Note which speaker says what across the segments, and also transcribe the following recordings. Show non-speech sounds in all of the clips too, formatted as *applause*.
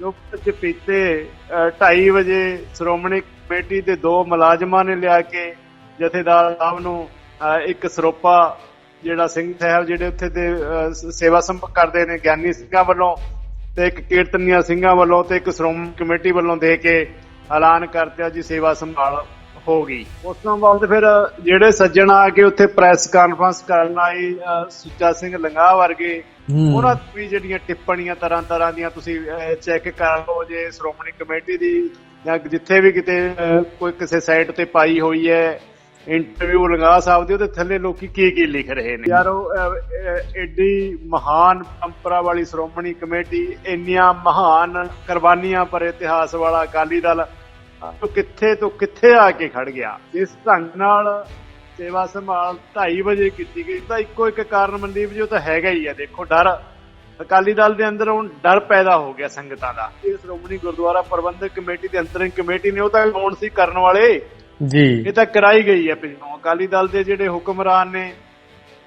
Speaker 1: ਚੁੱਪ ਚਪੀਤੇ 2:30 ਵਜੇ ਸ਼੍ਰੋਮਣੀ ਕਮੇਟੀ ਦੇ ਦੋ ਮੁਲਾਜ਼ਮਾਂ ਨੇ ਲਿਆ ਕੇ ਜਥੇਦਾਰ ਸਾਹਿਬ ਨੂੰ ਇੱਕ ਸਰੋਪਾ ਜਿਹੜਾ ਸਿੰਘ ਸਾਹਿਬ ਜਿਹੜੇ ਉੱਥੇ ਦੇ ਸੇਵਾ ਸੰਭਾਲ ਕਰਦੇ ਨੇ, ਗਿਆਨੀ ਸਿੰਘਾਂ ਵੱਲੋਂ ਤੇ ਇੱਕ ਕੀਰਤਨੀਆ ਸਿੰਘਾਂ ਵੱਲੋਂ ਤੇ ਇੱਕ ਸ਼੍ਰੋਮਣੀ ਕਮੇਟੀ ਵੱਲੋਂ ਦੇ ਕੇ ਐਲਾਨ ਕਰਦਿਆ ਜੀ ਸੇਵਾ ਸੰਭਾਲ ਹੋ ਗਈ। ਉਸ ਤੋਂ ਬਾਅਦ ਫਿਰ ਜਿਹੜੇ ਸੱਜਣ ਆ ਕੇ ਉੱਥੇ ਪ੍ਰੈਸ ਕਾਨਫਰੰਸ ਕਰਨ ਆਏ ਸੁੱਚਾ ਸਿੰਘ ਲੰਗਾ ਵਰਗੇ ਉਹਨਾਂ ਦੀ ਜਿਹੜੀਆਂ ਟਿੱਪਣੀਆਂ ਤਰ੍ਹਾਂ ਤਰ੍ਹਾਂ ਦੀਆਂ ਤੁਸੀਂ ਚੈੱਕ ਕਰ ਲਓ ਜੇ ਸ਼੍ਰੋਮਣੀ ਕਮੇਟੀ ਦੀ ਜਾਂ ਜਿੱਥੇ ਵੀ ਕਿਤੇ ਕੋਈ ਕਿਸੇ ਸਾਈਟ ਤੇ ਪਾਈ ਹੋਈ ਹੈ ਇੰਟਰਵਿਊ ਲੰਗਾ ਸਾਹਿਬ ਦੀ ਉਹਦੇ ਥੱਲੇ ਲੋਕੀ ਕੀ ਕੀ ਲਿਖ ਰਹੇ ਨੇ। ਯਾਰ ਉਹ ਐਡੀ ਮਹਾਨ ਪਰੰਪਰਾ ਵਾਲੀ ਸ਼੍ਰੋਮਣੀ ਕਮੇਟੀ, ਇੰਨੀਆਂ ਮਹਾਨ ਕੁਰਬਾਨੀਆਂ ਪਰ ਇਤਿਹਾਸ ਵਾਲਾ ਅਕਾਲੀ ਦਲ ਉਹ ਕਿੱਥੇ ਤੋਂ ਕਿੱਥੇ ਆ ਕੇ ਖੜ ਗਿਆ? ਇਸ ਢੰਗ ਨਾਲ ਸੇਵਾ ਸੰਭਾਲ 2:30 ਵਜੇ ਕੀਤੀ ਗਈ। ਤਾਂ ਇੱਕੋ ਇੱਕ ਕਾਰਨ ਮਨਦੀਪ ਜੀ ਉਹ ਤਾਂ ਹੈਗਾ ਹੀ ਹੈ ਦੇਖੋ ਡਰ। ਅਕਾਲੀ ਦਲ ਦੇ ਅੰਦਰ ਹੁਣ ਡਰ ਪੈਦਾ ਹੋ ਗਿਆ ਸੰਗਤਾਂ ਦਾ। ਇਹ ਸ਼੍ਰੋਮਣੀ ਗੁਰਦੁਆਰਾ ਪ੍ਰਬੰਧਕ ਕਮੇਟੀ ਦੇ ਅੰਤਰਿੰਗ ਕਮੇਟੀ ਨੇ ਉਹ ਤਾਂ ਕੌਣ ਸੀ ਕਰਨ ਵਾਲੇ।
Speaker 2: ਜੀ।
Speaker 1: ਇਹ ਤਾਂ ਕਰਾਈ ਗਈ ਹੈ ਪਿਛੋਂ। ਅਕਾਲੀ ਦਲ ਦੇ ਜਿਹੜੇ ਹੁਕਮਰਾਨ ਨੇ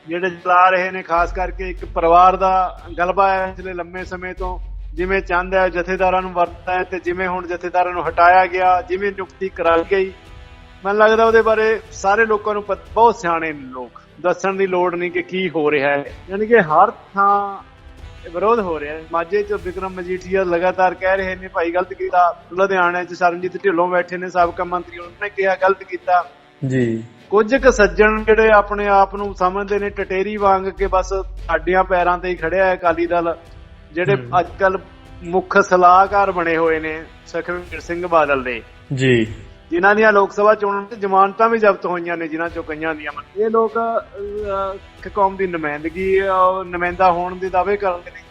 Speaker 1: ਜਿਹੜੇ ਚਲਾ ਰਹੇ ਨੇ ਖਾਸ ਕਰਕੇ ਇੱਕ ਪਰਿਵਾਰ ਦਾ ਗਲਬਾ ਹੈ ਪਿਛਲੇ ਲੰਮੇ ਸਮੇਂ ਤੋਂ ਜਿਵੇਂ ਚਾਹੁੰਦਾ ਹੈ ਜਥੇਦਾਰਾਂ ਨੂੰ ਵਰਤਦਾ ਹੈ ਤੇ ਜਿਵੇਂ ਹੁਣ ਜਥੇਦਾਰਾਂ ਨੂੰ ਹਟਾਇਆ ਗਿਆ ਜਿਵੇਂ ਨਿਯੁਕਤੀ ਕਰਾਈ ਗਈ ਮੈਨੂੰ ਲੱਗਦਾ ਉਹਦੇ ਬਾਰੇ ਸਾਰੇ ਲੋਕਾਂ ਨੂੰ ਬਹੁਤ ਸਿਆਣੇ ਲੋਕ ਦੱਸਣ ਦੀ ਲੋੜ ਨਹੀਂ ਕਿ ਕੀ ਹੋ ਰਿਹਾ ਹੈ। ਯਾਨੀ ਕਿ ਹਰ ਥਾਂ ਵਿਰੋਧ ਹੋ ਰਿਹਾ ਹੈ। ਮਾਝੇ ਚ ਵਿਕਰਮ ਮਜੀਠੀਆ ਲਗਾਤਾਰ ਕਹਿ ਰਹੇ ਨੇ ਭਾਈ ਗਲਤ ਕੀਤਾ। ਲੁਧਿਆਣੇ ਚ ਸਰਨਜੀਤ ਢਿੱਲੋਂ ਬੈਠੇ ਨੇ ਸਾਬਕਾ ਮੰਤਰੀ ਉਹਨਾਂ ਨੇ ਕਿਹਾ ਗਲਤ ਕੀਤਾ।
Speaker 2: ਜੀ।
Speaker 1: ਕੁਝ ਕੁ ਸੱਜਣ ਜਿਹੜੇ ਆਪਣੇ ਆਪ ਨੂੰ ਸਮਝਦੇ ਨੇ ਟਟੇਰੀ ਵਾਂਗ ਕੇ ਬਸ ਸਾਡੀਆਂ ਪੈਰਾਂ ਤੇ ਹੀ ਖੜਿਆ ਹੈ ਅਕਾਲੀ ਦਲ ਜਿਹੜੇ
Speaker 2: ਹਮ।
Speaker 1: ਅੱਜਕੱਲ ਮੁੱਖ ਸਲਾਹਕਾਰ ਬਣੇ ਹੋਏ ਨੇ ਸੁਖਬੀਰ ਸਿੰਘ ਬਾਦਲ ਦੇ।
Speaker 2: ਜੀ।
Speaker 1: ਜਿਨ੍ਹਾਂ ਦੀਆਂ ਲੋਕ ਸਭਾ ਚੋਣਾਂ 'ਚ ਜ਼ਮਾਨਤਾਂ ਵੀ ਜ਼ਬਤ ਹੋਈਆਂ ਨੇ ਜਿਨ੍ਹਾਂ ਚੋਂ ਕਈਆਂ ਦੀਆਂ ਇਹ ਲੋਕ ਕੌਮ ਦੀ ਨੁਮਾਇੰਦਗੀ ਨੁਮਾਇੰਦਾ ਹੋਣ ਦੇ ਦਾਅਵੇ ਕਰਦੇ ਨੇ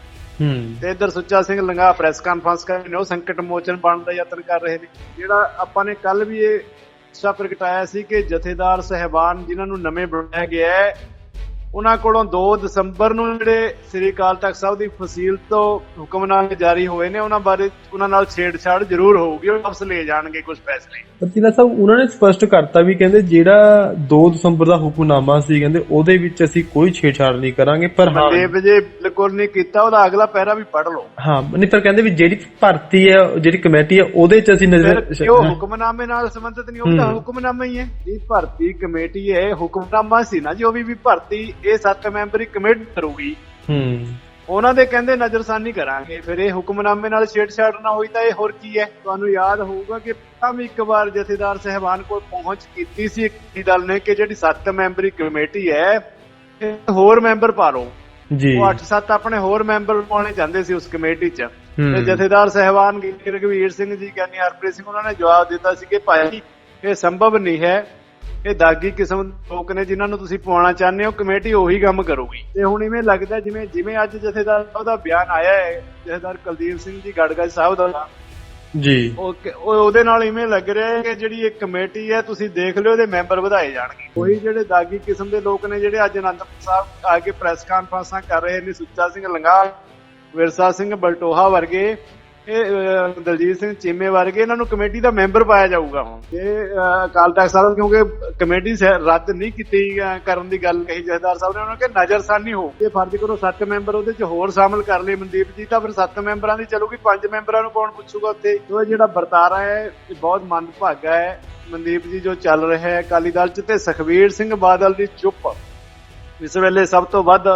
Speaker 2: ਹੂੰ।
Speaker 1: ਤੇ ਇੱਧਰ ਸੁੱਚਾ ਸਿੰਘ ਲੰਗਾ ਪ੍ਰੈਸ ਕਾਨਫਰੰਸ ਕਰ ਰਹੇ ਨੇ ਉਹ ਸੰਕਟ ਮੋਚਨ ਬਣਨ ਦਾ ਯਤਨ ਕਰ ਰਹੇ ਨੇ। ਜਿਹੜਾ ਆਪਾਂ ਨੇ ਕੱਲ ਵੀ ਇਹ ਸਾ ਪ੍ਰਗਟਾਇਆ ਸੀ ਕਿ ਜਥੇਦਾਰ ਸਹਿਬਾਨ ਜਿਨ੍ਹਾਂ ਨੂੰ ਨਵੇਂ ਬਣਾਇਆ ਗਿਆ ਹੈ ਉਹਨਾਂ ਕੋਲੋਂ 2 ਦਸੰਬਰ ਨੂੰ ਜਿਹੜੇ ਸ੍ਰੀ ਅਕਾਲ ਤਖਤ ਸਾਹਿਬ ਦੀ ਫਸੀਲ ਤੋਂ ਹੁਕਮਨਾਮੇ ਜਾਰੀ ਹੋਏ ਨੇ ਉਹਨਾਂ ਬਾਰੇ ਉਹਨਾਂ ਨਾਲ ਛੇੜਛਾੜ ਜ਼ਰੂਰ ਹੋਊਗੀ ਉਹ ਵਾਪਸ ਲੈ ਜਾਣਗੇ ਕੁਝ ਫੈਸਲੇ।
Speaker 2: ਪਤੀਲਾ ਸਾਹਿਬ ਉਹਨਾਂ ਨੇ ਸਪਸ਼ਟ ਕਰਤਾ ਵੀ ਕਹਿੰਦੇ ਜਿਹੜਾ 2 ਦਸੰਬਰ ਦਾ ਹੁਕਮਨਾਮਾ ਸੀ ਕਹਿੰਦੇ ਉਹਦੇ ਵਿੱਚ ਅਸੀਂ ਕੋਈ ਛੇੜਛਾੜ ਨਹੀਂ ਕਰਾਂਗੇ ਪਰ ਹਾਂ।
Speaker 1: ਮਨਦੇਵ ਜੇ ਬਿਲਕੁਲ ਨਹੀਂ ਕੀਤਾ ਉਹਦਾ ਅਗਲਾ ਪੈਰਾ ਵੀ ਪੜ ਲਓ।
Speaker 2: ਹਾਂ ਨਹੀਂ ਪਰ ਕਹਿੰਦੇ ਵੀ ਜਿਹੜੀ ਭਰਤੀ ਹੈ ਜਿਹੜੀ ਕਮੇਟੀ ਹੈ ਉਹਦੇ ਚ ਅਸੀਂ ਨਜ਼ਰ
Speaker 1: ਇਹ ਉਹ ਹੁਕਮਨਾਮੇ ਨਾਲ ਸੰਬੰਧਿਤ ਨਹੀਂ ਉਹ ਤਾਂ। ਹੁਕਮਨਾਮਾ ਹੀ ਹੈ। ਜੀ ਭਰਤੀ ਕਮੇਟੀ ਹੈ ਹੁਕਮਨਾਮਾ ਸੀ ਨਾ ਜੀ ਉਹ ਵੀ ਵੀ ਭਰਤੀ ਇਹ ਸੱਤ ਮੈਂਬਰੀ ਕਮੇਟੀ ਕਰੂਗੀ।
Speaker 2: ਹੂੰ।
Speaker 1: ਉਹਨਾਂ ਦੇ ਕਹਿੰਦੇ ਨਜ਼ਰਸਾਨੀ ਕਰਾਂਗੇ। ਫਿਰ ਇਹ ਹੁਕਮਨਾਮੇ ਨਾਲ ਛੇੜਛਾੜ ਨਾ ਹੋਈ ਤਾਂ ਇਹ ਹੋਰ ਕੀ ਹੈ? ਤੁਹਾਨੂੰ ਯਾਦ ਹੋਊਗਾ ਕਿ ਪਹਿਲਾਂ ਵੀ ਇੱਕ ਵਾਰ ਜਥੇਦਾਰ ਸਹਿਬਾਨ ਕੋਲ ਪਹੁੰਚ ਕੀਤੀ ਸੀ ਅਕਾਲੀ ਦਲ ਨੇ ਕਿ ਜਿਹੜੀ ਸੱਤ ਮੈਂਬਰੀ ਕਮੇਟੀ ਹੈ ਹੋਰ ਮੈਂਬਰ ਪਾ ਲਓ
Speaker 2: ਜੀ।
Speaker 1: ਉਹ 8-7 ਆਪਣੇ ਹੋਰ ਮੈਂਬਰ ਪਾਉਣੇ ਚਾਹੁੰਦੇ ਸੀ ਉਸ ਕਮੇਟੀ 'ਚ। ਤੇ ਜਥੇਦਾਰ ਸਹਿਬਾਨ ਰਘਵੀਰ ਸਿੰਘ ਜੀ ਗਿਆਨੀ ਹਰਪ੍ਰੀਤ ਸਿੰਘ ਉਹਨਾਂ ਨੇ ਜਵਾਬ ਦਿੱਤਾ ਸੀ ਕਿ ਭਾਈ ਇਹ ਸੰਭਵ ਨਹੀਂ ਹੈ ਇਹ ਦਾਗੀ ਕਿਸਮ ਲੋਕ ਨੇ ਜਿਨ੍ਹਾਂ ਨੂੰ ਤੁਸੀਂ ਪਾਉਣਾ ਚਾਹੁੰਦੇ ਹੋ ਕਮੇਟੀ ਉਹੀ ਕੰਮ ਕਰੂਗੀ। ਤੇ ਹੁਣ ਇਵੇਂ ਲੱਗਦਾ ਜਿਵੇਂ ਜਿਵੇਂ ਅੱਜ ਜਥੇਦਾਰ ਸਾਹਿਬ ਦਾ ਬਿਆਨ ਆਇਆ ਹੈ ਜਥੇਦਾਰ ਕੁਲਦੀਪ ਸਿੰਘ ਜੀ ਗੜਗੜ ਸਾਹਿਬ ਦਾ।
Speaker 2: ਜੀ।
Speaker 1: ਉਹ ਉਹਦੇ ਨਾਲ ਇਵੇਂ ਲੱਗ ਰਿਹਾ ਹੈ ਕਿ ਜਿਹੜੀ ਇਹ ਕਮੇਟੀ ਹੈ ਤੁਸੀਂ ਦੇਖ ਲਿਓ ਇਹਦੇ ਮੈਂਬਰ ਵਧਾਏ ਜਾਣਗੇ। ਕੋਈ ਜਿਹੜੇ ਦਾਗੀ ਕਿਸਮ ਦੇ ਲੋਕ ਨੇ ਜਿਹੜੇ ਅੱਜ ਅਨੰਦਪੁਰ ਸਾਹਿਬ ਆ ਕੇ ਪ੍ਰੈਸ ਕਾਨਫਰੰਸਾਂ ਕਰ ਰਹੇ ਨੇ ਸੁੱਚਾ ਸਿੰਘ ਲੰਗਾ ਵਿਰਸਾ ਸਿੰਘ ਬਲਟੋਹਾ ਵਰਗੇ ਇਹ ਦਲਜੀਤ ਸਿੰਘ ਚੀਮੇ ਵਰਗੇ ਇਹਨਾਂ ਨੂੰ ਕਮੇਟੀ ਦਾ ਮੈਂਬਰ ਪਾਇਆ ਜਾਊਗਾ ਹੁਣ। ਤੇ ਅਕਾਲ ਤਖਤ ਸਾਹਿਬ, ਕਿਉਂਕਿ ਕਮੇਟੀ ਰੱਦ ਨਹੀਂ ਕੀਤੀ ਕਰਨ ਦੀ ਗੱਲ ਕਹੀ ਜਥੇਦਾਰ ਸਾਹਿਬ ਨੇ, ਉਹਨਾਂ ਕਿ ਨਜ਼ਰਸਾਨੀ ਹੋ। ਇਹ ਫਰਜ਼ ਕਰੋ ਸੱਤ ਮੈਂਬਰ ਉਹਦੇ ਚ ਹੋਰ ਸ਼ਾਮਲ ਕਰ ਲਏ ਮਨਦੀਪ ਜੀ, ਤਾਂ ਫਿਰ ਸੱਤ ਮੈਂਬਰਾਂ ਦੀ ਚੱਲੂਗੀ, ਪੰਜ ਮੈਂਬਰਾਂ ਨੂੰ ਕੌਣ ਪੁੱਛੂਗਾ ਉੱਥੇ? ਉਹ ਜਿਹੜਾ ਵਰਤਾਰਾ ਹੈ, ਇਹ ਬਹੁਤ ਮੰਦਭਾਗਾ ਹੈ। ਮਨਦੀਪ ਜੀ ਜੋ ਚੱਲ ਰਿਹਾ ਹੈ, ਅਕਾਲੀ ਦਲ ਚ ਤੇ ਸੁਖਬੀਰ ਸਿੰਘ ਬਾਦਲ ਦੀ ਚੁੱਪ। ਇਸ ਵੇਲੇ ਸਭ ਤੋਂ ਵੱਧ